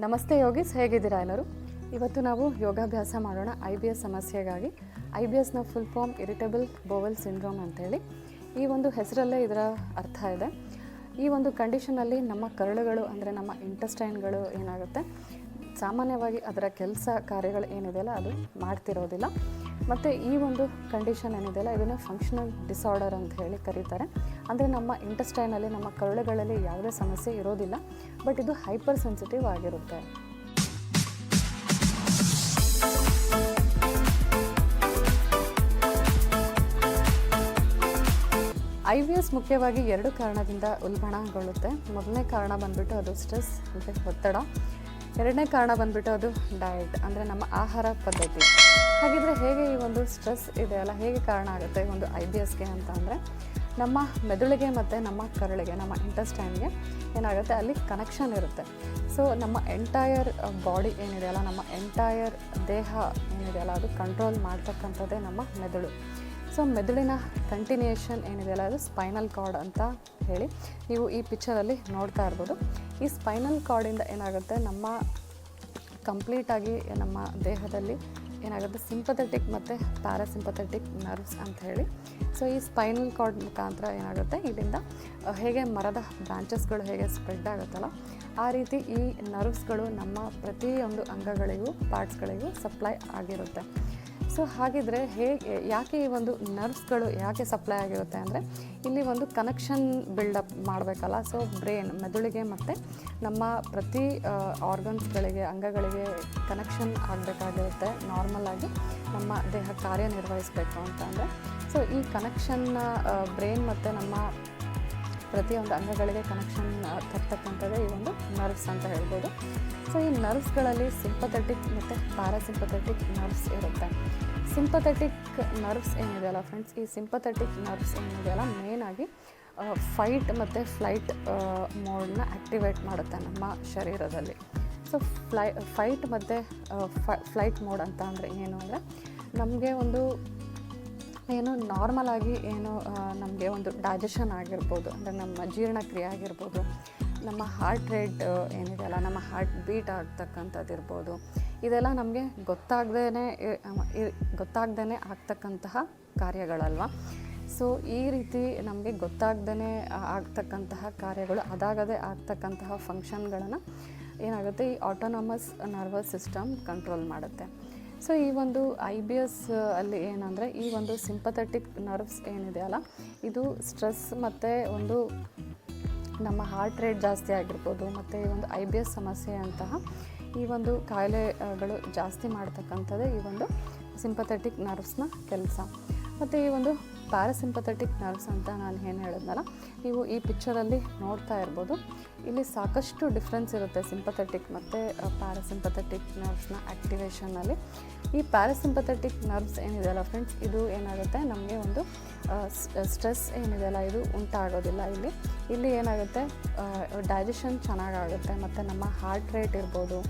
ನಮಸ್ತೆ ಯೋಗೀಸ್, ಹೇಗಿದ್ದೀರಾ ಎಲ್ಲರೂ? ಇವತ್ತು ನಾವು ಯೋಗಾಭ್ಯಾಸ ಮಾಡೋಣ ಐ ಬಿ ಎಸ್ ಸಮಸ್ಯೆಗಾಗಿ. ಐ ಬಿ ಎಸ್ನ full form irritable bowel syndrome ಅಂತೇಳಿ. ಈ ಒಂದು ಹೆಸರಲ್ಲೇ ಇದರ ಅರ್ಥ ಇದೆ. ಈ ಒಂದು ಕಂಡೀಷನಲ್ಲಿ ನಮ್ಮ ಕರಳುಗಳು ಅಂದರೆ ನಮ್ಮ ಇಂಟೆಸ್ಟೈನ್ಗಳು ಏನಾಗುತ್ತೆ? ಸಾಮಾನ್ಯವಾಗಿ ಅದರ ಕೆಲಸ ಕಾರ್ಯಗಳು ಏನಿದೆಯಲ್ಲ, ಅದು ಮಾಡ್ತಿರೋದಿಲ್ಲ. ಮತ್ತು ಈ ಒಂದು ಕಂಡೀಷನ್ ಏನಿದೆಯಲ್ಲ ಇದನ್ನು ಫಂಕ್ಷನಲ್ ಡಿಸಾರ್ಡರ್ ಅಂತ ಹೇಳಿ ಕರೀತಾರೆ. ಅಂದರೆ ನಮ್ಮ ಇಂಟಸ್ಟೈನಲ್ಲಿ ನಮ್ಮ ಕರುಳುಗಳಲ್ಲಿ ಯಾವುದೇ ಸಮಸ್ಯೆ ಇರೋದಿಲ್ಲ ಬಟ್ ಇದು ಹೈಪರ್ ಸೆನ್ಸಿಟಿವ್ ಆಗಿರುತ್ತೆ. ಐ ವಿ ಎಸ್ ಮುಖ್ಯವಾಗಿ ಎರಡು ಕಾರಣದಿಂದ ಉಲ್ಬಣಗೊಳ್ಳುತ್ತೆ. ಮೊದಲನೇ ಕಾರಣ ಬಂದ್ಬಿಟ್ಟು ಅದು ಸ್ಟ್ರೆಸ್ ಅಂದರೆ ಒತ್ತಡ. ಎರಡನೇ ಕಾರಣ ಬಂದ್ಬಿಟ್ಟು ಅದು ಡಯಟ್ ಅಂದರೆ ನಮ್ಮ ಆಹಾರ ಪದ್ಧತಿ. ಹಾಗಿದ್ರೆ ಹೇಗೆ ಈ ಒಂದು ಸ್ಟ್ರೆಸ್ ಇದೆಯಲ್ಲ ಹೇಗೆ ಕಾರಣ ಆಗುತ್ತೆ ಒಂದು ಐ ಬಿ ಎಸ್ಗೆ ಅಂತ ಅಂದರೆ, ನಮ್ಮ ಮೆದುಳಿಗೆ ಮತ್ತು ನಮ್ಮ ಕರಳಿಗೆ, ನಮ್ಮ ಇಂಟೆಸ್ಟೈನ್ಗೆ ಏನಾಗುತ್ತೆ, ಅಲ್ಲಿ ಕನೆಕ್ಷನ್ ಇರುತ್ತೆ. ಸೊ ನಮ್ಮ ಎಂಟೈರ್ ಬಾಡಿ ಏನಿದೆಯಲ್ಲ ನಮ್ಮ ಎಂಟೈರ್ ದೇಹ ಏನಿದೆಯಲ್ಲ ಅದು ಕಂಟ್ರೋಲ್ ಮಾಡ್ತಕ್ಕಂಥದ್ದೇ ನಮ್ಮ ಮೆದುಳು. ಸೊ ಮೆದುಳಿನ ಕಂಟಿನ್ಯೂಯೇಷನ್ ಏನಿದೆಯಲ್ಲ ಅದು ಸ್ಪೈನಲ್ ಕಾರ್ಡ್ ಅಂತ ಹೇಳಿ ನೀವು ಈ ಪಿಕ್ಚರಲ್ಲಿ ನೋಡ್ತಾ ಇರ್ಬೋದು. ಈ ಸ್ಪೈನಲ್ ಕಾರ್ಡಿಂದ ಏನಾಗುತ್ತೆ, ನಮ್ಮ ಕಂಪ್ಲೀಟಾಗಿ ನಮ್ಮ ದೇಹದಲ್ಲಿ ಏನಾಗುತ್ತೆ? ಸಿಂಪಥೆಟಿಕ್ ಮತ್ತು ಪ್ಯಾರಾಸಿಂಪಥೆಟಿಕ್ ನರ್ವ್ಸ್ ಅಂತ ಹೇಳಿ. ಸೊ ಈ ಸ್ಪೈನಲ್ ಕಾರ್ಡ್ ಮುಖಾಂತರ ಏನಾಗುತ್ತೆ? ಇಲ್ಲಿಂದ ಹೇಗೆ ಮರದ ಬ್ರಾಂಚಸ್ಗಳು ಹೇಗೆ ಸ್ಪ್ರೆಡ್ ಆಗುತ್ತಲ್ಲ, ಆ ರೀತಿ ಈ ನರ್ವ್ಸ್ಗಳು ನಮ್ಮ ಪ್ರತಿಯೊಂದು ಅಂಗಗಳಿಗೂ ಪಾರ್ಟ್ಸ್ಗಳಿಗೂ ಸಪ್ಲೈ ಆಗಿರುತ್ತೆ. ಸೊ ಹಾಗಿದ್ರೆ ಹೇಗೆ, ಯಾಕೆ ಈ ಒಂದು ನರ್ವ್ಸ್ಗಳು ಯಾಕೆ ಸಪ್ಲೈ ಆಗಿರುತ್ತೆ ಅಂದರೆ, ಇಲ್ಲಿ ಒಂದು ಕನೆಕ್ಷನ್ ಬಿಲ್ಡಪ್ ಮಾಡಬೇಕಲ್ಲ. ಸೊ ಬ್ರೈನ್ ಮೆದುಳಿಗೆ ಮತ್ತು ನಮ್ಮ ಪ್ರತಿ ಆರ್ಗನ್ಸ್ಗಳಿಗೆ ಅಂಗಗಳಿಗೆ ಕನೆಕ್ಷನ್ ಆಗಬೇಕಾಗಿರುತ್ತೆ. ನಾರ್ಮಲ್ ಆಗಿ ನಮ್ಮ ದೇಹ ಕಾರ್ಯನಿರ್ವಹಿಸಬೇಕು ಅಂತ ಅಂದರೆ. ಸೊ ಈ ಕನೆಕ್ಷನ್ನ ಬ್ರೈನ್ ಮತ್ತು ನಮ್ಮ ಪ್ರತಿಯೊಂದು ಅಂಗಗಳಿಗೆ ಕನೆಕ್ಷನ್ ತರ್ತಕ್ಕಂಥದ್ದೇ ಈ ಒಂದು ನರ್ವ್ಸ್ ಅಂತ ಹೇಳ್ಬೋದು. ಸೊ ಈ ನರ್ವ್ಸ್ಗಳಲ್ಲಿ ಸಿಂಪಥೆಟಿಕ್ ಮತ್ತು ಪ್ಯಾರಾಸಿಂಪಥೆಟಿಕ್ ನರ್ವ್ಸ್ ಇರುತ್ತೆ. ಸಿಂಪಥೆಟಿಕ್ ನರ್ವ್ಸ್ ಏನಿದೆಯಲ್ಲ ಫ್ರೆಂಡ್ಸ್ ಈ ಸಿಂಪಥೆಟಿಕ್ ನರ್ವ್ಸ್ ಏನಿದೆಯಲ್ಲ ಆಗಿ ಫೈಟ್ ಮತ್ತು ಫ್ಲೈಟ್ ಮೋಡನ್ನ ಆ್ಯಕ್ಟಿವೇಟ್ ಮಾಡುತ್ತೆ ನಮ್ಮ ಶರೀರದಲ್ಲಿ. ಸೊ ಫ್ಲೈ ಫೈಟ್ ಮತ್ತು ಫ್ಲೈಟ್ ಮೋಡ್ ಅಂತ ಅಂದರೆ ಏನು ಅಂದರೆ, ನಮಗೆ ಒಂದು ಏನು ನಾರ್ಮಲ್ ಆಗಿ ಏನು ನಮಗೆ ಒಂದು ಡೈಜೆಷನ್ ಆಗಿರ್ಬೋದು, ಅಂದರೆ ನಮ್ಮ ಜೀರ್ಣಕ್ರಿಯೆ ಆಗಿರ್ಬೋದು, ನಮ್ಮ ಹಾರ್ಟ್ ರೇಟ್ ಏನಿದೆಯಲ್ಲ ನಮ್ಮ ಹಾರ್ಟ್ ಬೀಟ್ ಆಗ್ತಕ್ಕಂಥದ್ದು ಇರ್ಬೋದು ಇದೆಲ್ಲ ನಮಗೆ ಗೊತ್ತಾಗ್ದೇ ಗೊತ್ತಾಗ್ದೇ ಆಗ್ತಕ್ಕಂತಹ ಕಾರ್ಯಗಳಲ್ವ? ಸೊ ಈ ರೀತಿ ನಮಗೆ ಗೊತ್ತಾಗ್ದೇ ಆಗ್ತಕ್ಕಂತಹ ಕಾರ್ಯಗಳು, ಅದಾಗದೇ ಆಗ್ತಕ್ಕಂತಹ ಫಂಕ್ಷನ್ಗಳನ್ನು ಏನಾಗುತ್ತೆ, ಈ ಆಟೋನಮಸ್ ನರ್ವಸ್ ಸಿಸ್ಟಮ್ ಕಂಟ್ರೋಲ್ ಮಾಡುತ್ತೆ. ಸೊ ಈ ಒಂದು ಐ ಬಿ ಎಸ್ ಅಲ್ಲಿ ಏನಂದರೆ, ಈ ಒಂದು ಸಿಂಪಥೆಟಿಕ್ ನರ್ವ್ಸ್ ಏನಿದೆಯಲ್ಲ ಇದು ಸ್ಟ್ರೆಸ್ ಮತ್ತು ಒಂದು ನಮ್ಮ ಹಾರ್ಟ್ ರೇಟ್ ಜಾಸ್ತಿ ಆಗಿರ್ಬೋದು, ಮತ್ತು ಈ ಒಂದು ಐ ಬಿ ಎಸ್ ಸಮಸ್ಯೆ ಅಂತಹ ಈ ಒಂದು ಕಾಯಿಲೆಗಳು ಜಾಸ್ತಿ ಮಾಡ್ತಕ್ಕಂಥದ್ದೇ ಈ ಒಂದು ಸಿಂಪಥೆಟಿಕ್ ನರ್ವ್ಸ್ನ ಕೆಲಸ. ಮತ್ತು ಈ ಒಂದು ಪ್ಯಾರಾಸಿಂಪಥೆಟಿಕ್ ನರ್ವ್ಸ್ ಅಂತ ನಾನು ಏನು ಹೇಳಿದ್ನಲ್ಲ, ನೀವು ಈ ಪಿಕ್ಚರಲ್ಲಿ ನೋಡ್ತಾ ಇರ್ಬೋದು. ಇಲ್ಲಿ ಸಾಕಷ್ಟು ಡಿಫ್ರೆನ್ಸ್ ಇರುತ್ತೆ ಸಿಂಪಥೆಟಿಕ್ ಮತ್ತು ಪ್ಯಾರಾಸಿಂಪಥೆಟಿಕ್ ನರ್ವ್ಸ್ನ ಆ್ಯಕ್ಟಿವೇಷನಲ್ಲಿ ಈ ಪ್ಯಾರಾಸಿಂಪಥೆಟಿಕ್ ನರ್ವ್ಸ್ ಏನಿದೆಯಲ್ಲ ಫ್ರೆಂಡ್ಸ್ ಇದು ಏನಾಗುತ್ತೆ? ನಮಗೆ ಒಂದು ಸ್ಟ್ರೆಸ್ ಏನಿದೆಯಲ್ಲ, ಇದು ಉಂಟಾಗೋದಿಲ್ಲ ಇಲ್ಲಿ. ಇಲ್ಲಿ ಏನಾಗುತ್ತೆ? ಡೈಜೆಷನ್ ಚೆನ್ನಾಗಾಗುತ್ತೆ, ಮತ್ತು ನಮ್ಮ ಹಾರ್ಟ್ ರೇಟ್ ಇರ್ಬೋದು.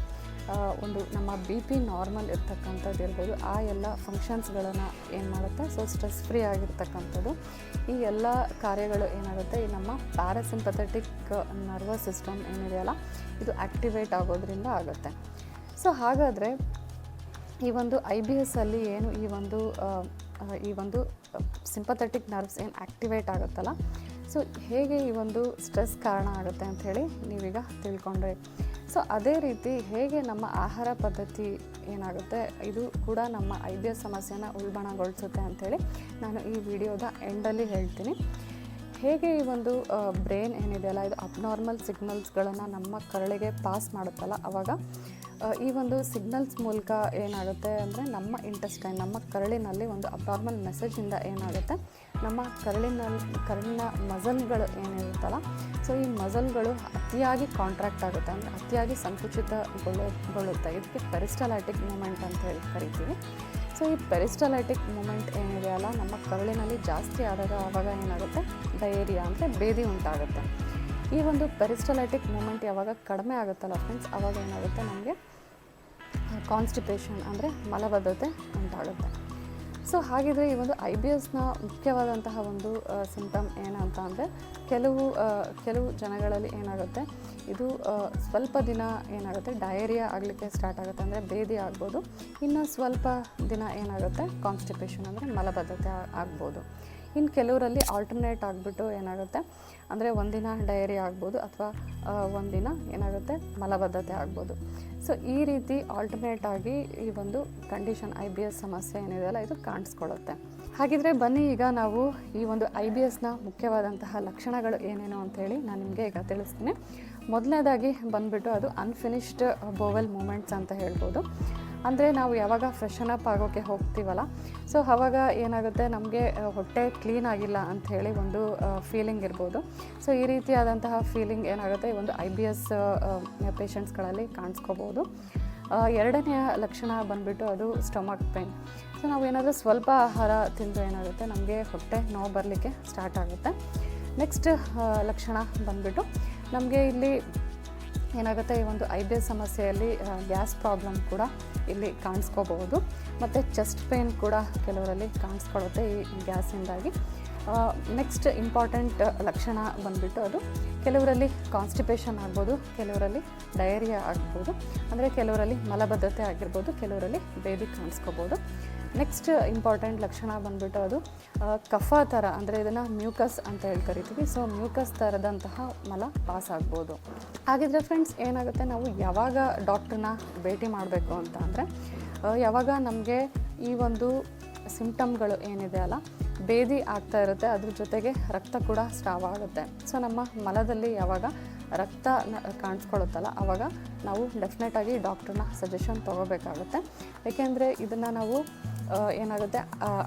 ಒಂದು ನಮ್ಮ ಬಿ ಪಿ ನಾರ್ಮಲ್ ಇರ್ತಕ್ಕಂಥದ್ದು ಇರ್ಬೋದು ಆ ಎಲ್ಲ ಫಂಕ್ಷನ್ಸ್ಗಳನ್ನು ಏನು ಮಾಡುತ್ತೆ? ಸೊ ಸ್ಟ್ರೆಸ್ ಫ್ರೀ ಆಗಿರ್ತಕ್ಕಂಥದ್ದು. ಈ ಎಲ್ಲ ಕಾರ್ಯಗಳು ಏನಾಗುತ್ತೆ? ಈ ನಮ್ಮ ಪ್ಯಾರಾಸಿಂಪಥೆಟಿಕ್ ನರ್ವಸ್ ಸಿಸ್ಟಮ್ ಏನಿದೆಯಲ್ಲ, ಇದು ಆ್ಯಕ್ಟಿವೇಟ್ ಆಗೋದ್ರಿಂದ ಆಗುತ್ತೆ. ಸೊ ಹಾಗಾದರೆ ಈ ಒಂದು ಐ ಬಿ ಎಸ್ಸಲ್ಲಿ ಏನು ಈ ಒಂದು ಈ ಒಂದು ಸಿಂಪಥೆಟಿಕ್ ನರ್ವ್ಸ್ ಏನು ಆ್ಯಕ್ಟಿವೇಟ್ ಆಗುತ್ತಲ್ಲ? ಸೊ ಹೇಗೆ ಈ ಒಂದು ಸ್ಟ್ರೆಸ್ ಕಾರಣ ಆಗುತ್ತೆ ಅಂಥೇಳಿ ನೀವೀಗ ತಿಳ್ಕೊಂಡ್ರಿ. ಸೊ ಅದೇ ರೀತಿ ಹೇಗೆ ನಮ್ಮ ಆಹಾರ ಪದ್ಧತಿ ಏನಾಗುತ್ತೆ? ಇದು ಕೂಡ ನಮ್ಮ ಐ ಬಿ ಎಸ್ ಸಮಸ್ಯೆನ ಉಲ್ಬಣಗೊಳಿಸುತ್ತೆ ಅಂಥೇಳಿ ನಾನು ಈ ವಿಡಿಯೋದ ಎಂಡಲ್ಲಿ ಹೇಳ್ತೀನಿ. ಹೇಗೆ ಈ ಒಂದು ಬ್ರೈನ್ ಏನಿದೆಯಲ್ಲ, ಇದು ಅಬ್ನಾರ್ಮಲ್ ಸಿಗ್ನಲ್ಸ್ಗಳನ್ನು ನಮ್ಮ ಕರಳಿಗೆ ಪಾಸ್ ಮಾಡುತ್ತಲ್ಲ ಆವಾಗ ಈ ಒಂದು ಸಿಗ್ನಲ್ಸ್ ಮೂಲಕ ಏನಾಗುತ್ತೆ ಅಂದರೆ ನಮ್ಮ ಇಂಟೆಸ್ಟೈನ್ ನಮ್ಮ ಕರಳಿನಲ್ಲಿ ಒಂದು ಅಬ್ನಾರ್ಮಲ್ ಮೆಸೇಜಿಂದ ಏನಾಗುತ್ತೆ, ನಮ್ಮ ಕರಳಿನಲ್ಲಿ ಕರಳಿನ ಮಸಲ್ಗಳು ಏನಿರುತ್ತಲ್ಲ ಸೊ ಈ ಮಸಲ್ಗಳು ಅತಿಯಾಗಿ ಕಾಂಟ್ರಾಕ್ಟ್ ಆಗುತ್ತೆ, ಅಂದರೆ ಅತಿಯಾಗಿ ಸಂಕುಚಿತಗೊಳ್ಳುತ್ತೆ. ಇದಕ್ಕೆ ಪೆರಿಸ್ಟಲೈಟಿಕ್ ಮೂಮೆಂಟ್ ಅಂತ ಹೇಳಿ ಕರಿತೀವಿ. ಸೊ ಈ ಪೆರಿಸ್ಟಲೈಟಿಕ್ ಮೂಮೆಂಟ್ ಏನಿದೆಯಲ್ಲ ನಮ್ಮ ಕರಳಿನಲ್ಲಿ ಜಾಸ್ತಿ ಆದಾಗ ಆವಾಗ ಏನಾಗುತ್ತೆ ಡಯೇರಿಯಾ ಅಂದರೆ ಬೇದಿ ಉಂಟಾಗುತ್ತೆ. ಈ ಒಂದು ಪೆರಿಸ್ಟಲೈಟಿಕ್ ಮೂಮೆಂಟ್ ಯಾವಾಗ ಕಡಿಮೆ ಆಗುತ್ತಲ್ಲ ಫ್ರೆಂಡ್ಸ್ ಆವಾಗ ಏನಾಗುತ್ತೆ ನಮಗೆ ಕಾನ್ಸ್ಟಿಪೇಷನ್ ಅಂದರೆ ಮಲಬದ್ಧತೆ ಉಂಟಾಗುತ್ತೆ. ಸೊ ಹಾಗಿದ್ರೆ ಈ ಒಂದು ಐ ಬಿ ಎಸ್ನ ಮುಖ್ಯವಾದಂತಹ ಒಂದು ಸಿಂಟಮ್ ಏನಂತ ಅಂದರೆ ಕೆಲವು ಕೆಲವು ಜನಗಳಲ್ಲಿ ಏನಾಗುತ್ತೆ, ಇದು ಸ್ವಲ್ಪ ದಿನ ಏನಾಗುತ್ತೆ ಡಯರಿಯಾ ಆಗಲಿಕ್ಕೆ ಸ್ಟಾರ್ಟ್ ಆಗುತ್ತೆ ಅಂದರೆ ಬೇದಿ ಆಗ್ಬೋದು. ಇನ್ನು ಸ್ವಲ್ಪ ದಿನ ಏನಾಗುತ್ತೆ ಕಾನ್ಸ್ಟಿಪೇಷನ್ ಅಂದರೆ ಮಲಬದ್ಧತೆ ಆಗ್ಬೋದು. ಇನ್ನು ಕೆಲವರಲ್ಲಿ ಆಲ್ಟರ್ನೇಟ್ ಆಗಿಬಿಟ್ಟು ಏನಾಗುತ್ತೆ, ಅಂದರೆ ಒಂದಿನ ಡಯರಿ ಆಗ್ಬೋದು ಅಥವಾ ಒಂದಿನ ಏನಾಗುತ್ತೆ, ಮಲಬದ್ಧತೆ ಆಗ್ಬೋದು. ಸೊ ಈ ರೀತಿ ಆಲ್ಟರ್ನೇಟ್ ಆಗಿ ಈ ಒಂದು ಕಂಡೀಷನ್ ಐ ಬಿ ಎಸ್ ಸಮಸ್ಯೆ ಏನಿದೆಯಲ್ಲ ಇದು ಕಾಣಿಸ್ಕೊಳ್ಳುತ್ತೆ. ಹಾಗಿದ್ರೆ ಬನ್ನಿ, ಈಗ ನಾವು ಈ ಒಂದು ಐ ಬಿ ಎಸ್ನ ಮುಖ್ಯವಾದಂತಹ ಲಕ್ಷಣಗಳು ಏನೇನು ಅಂತೇಳಿ ನಾನು ನಿಮಗೆ ಈಗ ತಿಳಿಸ್ತೀನಿ. ಮೊದಲನೇದಾಗಿ ಬಂದುಬಿಟ್ಟು ಅದು ಅನ್ಫಿನಿಶ್ಡ್ ಬೋವೆಲ್ ಮೂಮೆಂಟ್ಸ್ ಅಂತ ಹೇಳ್ಬೋದು. ಅಂದರೆ ನಾವು ಯಾವಾಗ ಫ್ರೆಶನ್ ಅಪ್ ಆಗೋಕ್ಕೆ ಹೋಗ್ತೀವಲ್ಲ? ಸೊ ಆವಾಗ ಏನಾಗುತ್ತೆ? ನಮಗೆ ಹೊಟ್ಟೆ ಕ್ಲೀನ್ ಆಗಿಲ್ಲ ಅಂತ ಹೇಳಿ ಒಂದು ಫೀಲಿಂಗ್ ಇರ್ಬೋದು. ಸೊ ಈ ರೀತಿಯಾದಂತಹ ಫೀಲಿಂಗ್ ಏನಾಗುತ್ತೆ? ಈ ಒಂದು ಐ ಬಿ ಎಸ್ ಪೇಷಂಟ್ಸ್ಗಳಲ್ಲಿ ಕಾಣಿಸ್ಕೋಬೋದು. ಎರಡನೆಯ ಲಕ್ಷಣ ಬಂದ್ಬಿಟ್ಟು ಅದು ಸ್ಟಮಕ್ ಪೇನ್ ಸೊ ನಾವು ಏನಾದರೂ ಸ್ವಲ್ಪ ಆಹಾರ ತಿಂದರೆ ಏನಾಗುತ್ತೆ? ನಮಗೆ ಹೊಟ್ಟೆ ನೋವು ಬರಲಿಕ್ಕೆ ಸ್ಟಾರ್ಟ್ ಆಗುತ್ತೆ. ನೆಕ್ಸ್ಟ್ ಲಕ್ಷಣ ಬಂದ್ಬಿಟ್ಟು ನಮಗೆ ಇಲ್ಲಿ ಏನಾಗುತ್ತೆ, ಈ ಒಂದು ಐಬಿಎಸ್ ಸಮಸ್ಯೆಯಲ್ಲಿ ಗ್ಯಾಸ್ ಪ್ರಾಬ್ಲಮ್ ಕೂಡ ಇಲ್ಲಿ ಕಾಣಿಸ್ಕೋಬಹುದು. ಮತ್ತು ಚೆಸ್ಟ್ ಪೇನ್ ಕೂಡ ಕೆಲವರಲ್ಲಿ ಕಾಣಿಸ್ಕೊಳುತ್ತೆ ಈ ಗ್ಯಾಸಿಂದಾಗಿ. ನೆಕ್ಸ್ಟ್ ಇಂಪಾರ್ಟೆಂಟ್ ಲಕ್ಷಣ ಬಂದ್ಬಿಟ್ಟು ಅದು ಕೆಲವರಲ್ಲಿ ಕಾನ್ಸ್ಟಿಪೇಷನ್ ಆಗ್ಬೋದು, ಕೆಲವರಲ್ಲಿ ಡಯೇರಿಯಾ ಆಗ್ಬೋದು, ಅಂದರೆ ಕೆಲವರಲ್ಲಿ ಮಲಬದ್ಧತೆ ಆಗಿರ್ಬೋದು, ಕೆಲವರಲ್ಲಿ ಬೇಬಿ ಕಾಣಿಸ್ಕೋಬೋದು ನೆಕ್ಸ್ಟ್ ಇಂಪಾರ್ಟೆಂಟ್ ಲಕ್ಷಣ ಬಂದ್ಬಿಟ್ಟು ಅದು ಕಫ ಥರ, ಅಂದರೆ ಇದನ್ನು ಮ್ಯೂಕಸ್ ಅಂತ ಹೇಳಿ ಕರಿತೀವಿ. ಸೊ ಮ್ಯೂಕಸ್ ಥರದಂತಹ ಮಲ ಪಾಸ್ ಆಗ್ಬೋದು. ಹಾಗಿದ್ರೆ ಫ್ರೆಂಡ್ಸ್ ಏನಾಗುತ್ತೆ? ನಾವು ಯಾವಾಗ ಡಾಕ್ಟ್ರನ್ನ ಭೇಟಿ ಮಾಡಬೇಕು ಅಂತ ಅಂದರೆ ಯಾವಾಗ ನಮಗೆ ಈ ಒಂದು ಸಿಂಪ್ಟಮ್ಗಳು ಏನಿದೆ ಅಲ್ಲ ಬೇದಿ ಆಗ್ತಾ ಇರುತ್ತೆ, ಅದ್ರ ಜೊತೆಗೆ ರಕ್ತ ಕೂಡ ಸ್ಟಾವ್ ಆಗುತ್ತೆ. ಸೊ ನಮ್ಮ ಮಲದಲ್ಲಿ ಯಾವಾಗ ರಕ್ತ ಕಾಣಿಸ್ಕೊಳುತ್ತಲ್ಲ ಕಾಣಿಸ್ಕೊಳ್ಳುತ್ತಲ್ಲ ಆವಾಗ ನಾವು ಡೆಫಿನೆಟಾಗಿ ಡಾಕ್ಟ್ರನ್ನ ಸಜೆಷನ್ ತೊಗೋಬೇಕಾಗುತ್ತೆ. ಏಕೆಂದರೆ ಇದನ್ನು ನಾವು ಏನಾಗುತ್ತೆ?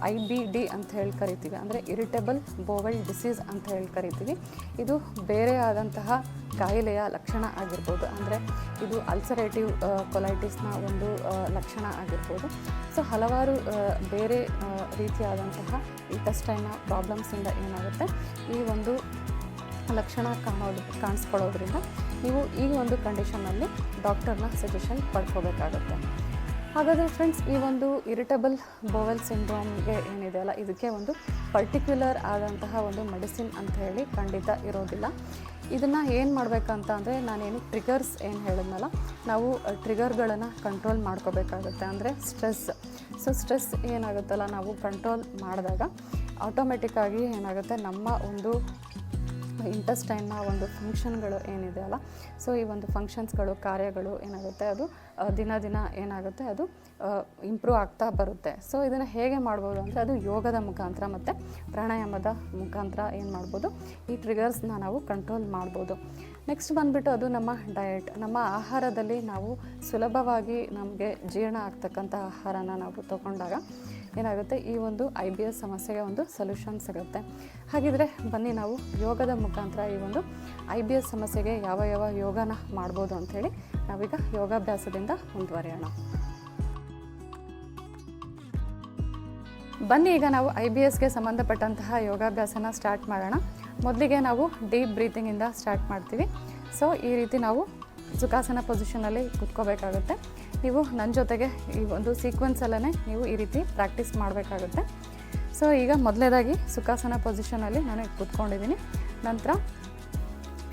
ಐ ಬಿ ಡಿ ಅಂತ ಹೇಳಿ ಕರಿತೀವಿ. ಅಂದರೆ ಇರಿಟೇಬಲ್ ಬೋವೆಲ್ ಡಿಸೀಸ್ ಅಂತ ಹೇಳಿ ಕರಿತೀವಿ. ಇದು ಬೇರೆ ಆದಂತಹ ಕಾಯಿಲೆಯ ಲಕ್ಷಣ ಆಗಿರ್ಬೋದು. ಅಂದರೆ ಇದು ಅಲ್ಸರೇಟಿವ್ ಕೊಲೈಟಿಸ್ನ ಒಂದು ಲಕ್ಷಣ ಆಗಿರ್ಬೋದು. ಸೊ ಹಲವಾರು ಬೇರೆ ಈ ರೀತಿಯಾದಂತಹ ಇಂಟೆಸ್ಟೈನ್ನ ಪ್ರಾಬ್ಲಮ್ಸಿಂದ ಏನಾಗುತ್ತೆ? ಈ ಒಂದು ಲಕ್ಷಣ ಕಾಣೋದು, ಕಾಣಿಸ್ಕೊಳ್ಳೋದ್ರಿಂದ ನೀವು ಈ ಒಂದು ಕಂಡೀಷನಲ್ಲಿ ಡಾಕ್ಟರ್ನ ಸಜೆಷನ್ ಪಡ್ಕೋಬೇಕಾಗುತ್ತೆ. ಹಾಗಾದರೆ ಫ್ರೆಂಡ್ಸ್ ಈ ಒಂದು ಇರಿಟಬಲ್ ಬೋವೆಲ್ ಸಿಂಡ್ರೋಮ್ಗೆ ಏನಿದೆ ಅಲ್ಲ, ಇದಕ್ಕೆ ಒಂದು ಪರ್ಟಿಕ್ಯುಲರ್ ಆದಂತಹ ಒಂದು ಮೆಡಿಸಿನ್ ಅಂತ ಹೇಳಿ ಖಂಡಿತ ಇರೋದಿಲ್ಲ. ಇದನ್ನು ಏನು ಮಾಡಬೇಕಂತ ಅಂದರೆ, ನಾನೇನು ಟ್ರಿಗರ್ಸ್ ಏನು ಹೇಳಿದ್ನಲ್ಲ, ನಾವು ಟ್ರಿಗರ್ಗಳನ್ನು ಕಂಟ್ರೋಲ್ ಮಾಡ್ಕೋಬೇಕಾಗುತ್ತೆ. ಅಂದರೆ ಸ್ಟ್ರೆಸ್ ಸೊ ಸ್ಟ್ರೆಸ್ ಏನಾಗುತ್ತಲ್ಲ, ನಾವು ಕಂಟ್ರೋಲ್ ಮಾಡಿದಾಗ ಆಟೋಮೆಟಿಕ್ಕಾಗಿ ಏನಾಗುತ್ತೆ, ನಮ್ಮ ಒಂದು ಇಂಟೆಸ್ಟೈನ್ನ ಒಂದು ಫಂಕ್ಷನ್ಗಳು ಏನಿದೆ ಅಲ್ಲ? ಸೊ ಈ ಒಂದು ಫಂಕ್ಷನ್ಸ್ಗಳು ಕಾರ್ಯಗಳು ಏನಾಗುತ್ತೆ ಅದು? ದಿನ ದಿನ ಏನಾಗುತ್ತೆ ಅದು? ಇಂಪ್ರೂವ್ ಆಗ್ತಾ ಬರುತ್ತೆ. ಸೊ ಇದನ್ನು ಹೇಗೆ ಮಾಡ್ಬೋದು ಅಂದರೆ ಅದು ಯೋಗದ ಮುಖಾಂತರ ಮತ್ತು ಪ್ರಾಣಾಯಾಮದ ಮುಖಾಂತರ ಏನು ಮಾಡ್ಬೋದು? ಈ ಟ್ರಿಗರ್ಸ್ನ ನಾವು ಕಂಟ್ರೋಲ್ ಮಾಡ್ಬೋದು. ನೆಕ್ಸ್ಟ್ ಬಂದುಬಿಟ್ಟು ಅದು ನಮ್ಮ ಡಯಟ್ ನಮ್ಮ ಆಹಾರದಲ್ಲಿ ನಾವು ಸುಲಭವಾಗಿ ನಮಗೆ ಜೀರ್ಣ ಆಗ್ತಕ್ಕಂಥ ಆಹಾರನ ನಾವು ತಗೊಂಡಾಗ ಏನಾಗುತ್ತೆ? ಈ ಒಂದು ಐ ಬಿ ಎಸ್ ಸಮಸ್ಯೆಗೆ ಒಂದು ಸೊಲ್ಯೂಷನ್ ಸಿಗುತ್ತೆ ಹಾಗಿದ್ರೆ ಬನ್ನಿ ನಾವು ಯೋಗದ ಮುಖಾಂತರ ಈ ಒಂದು ಐ ಬಿ ಎಸ್ ಸಮಸ್ಯೆಗೆ ಯಾವ ಯಾವ ಯೋಗನ ಮಾಡ್ಬೋದು ಅಂಥೇಳಿ ನಾವೀಗ ಯೋಗಾಭ್ಯಾಸದಿಂದ ಮುಂದುವರಿಯೋಣ. ಬನ್ನಿ ಈಗ ನಾವು ಐ ಬಿ ಎಸ್ಗೆ ಸಂಬಂಧಪಟ್ಟಂತಹ ಯೋಗಾಭ್ಯಾಸನ ಸ್ಟಾರ್ಟ್ ಮಾಡೋಣ. ಮೊದಲಿಗೆ ನಾವು ಡೀಪ್ ಬ್ರೀತಿಂಗಿಂದ ಸ್ಟಾರ್ಟ್ ಮಾಡ್ತೀವಿ. ಸೊ ಈ ರೀತಿ ನಾವು ಸುಖಾಸನ ಪೊಸಿಷನಲ್ಲಿ ಕುತ್ಕೋಬೇಕಾಗುತ್ತೆ. ನೀವು ನನ್ನ ಜೊತೆಗೆ ಈ ಒಂದು ಸೀಕ್ವೆನ್ಸಲ್ಲೇ ನೀವು ಈ ರೀತಿ ಪ್ರಾಕ್ಟೀಸ್ ಮಾಡಬೇಕಾಗುತ್ತೆ. ಸೊ ಈಗ ಮೊದಲೇದಾಗಿ ಸುಖಾಸನ ಪೊಸಿಷನಲ್ಲಿ ನಾನು ಕೂತ್ಕೊಂಡಿದ್ದೀನಿ. ನಂತರ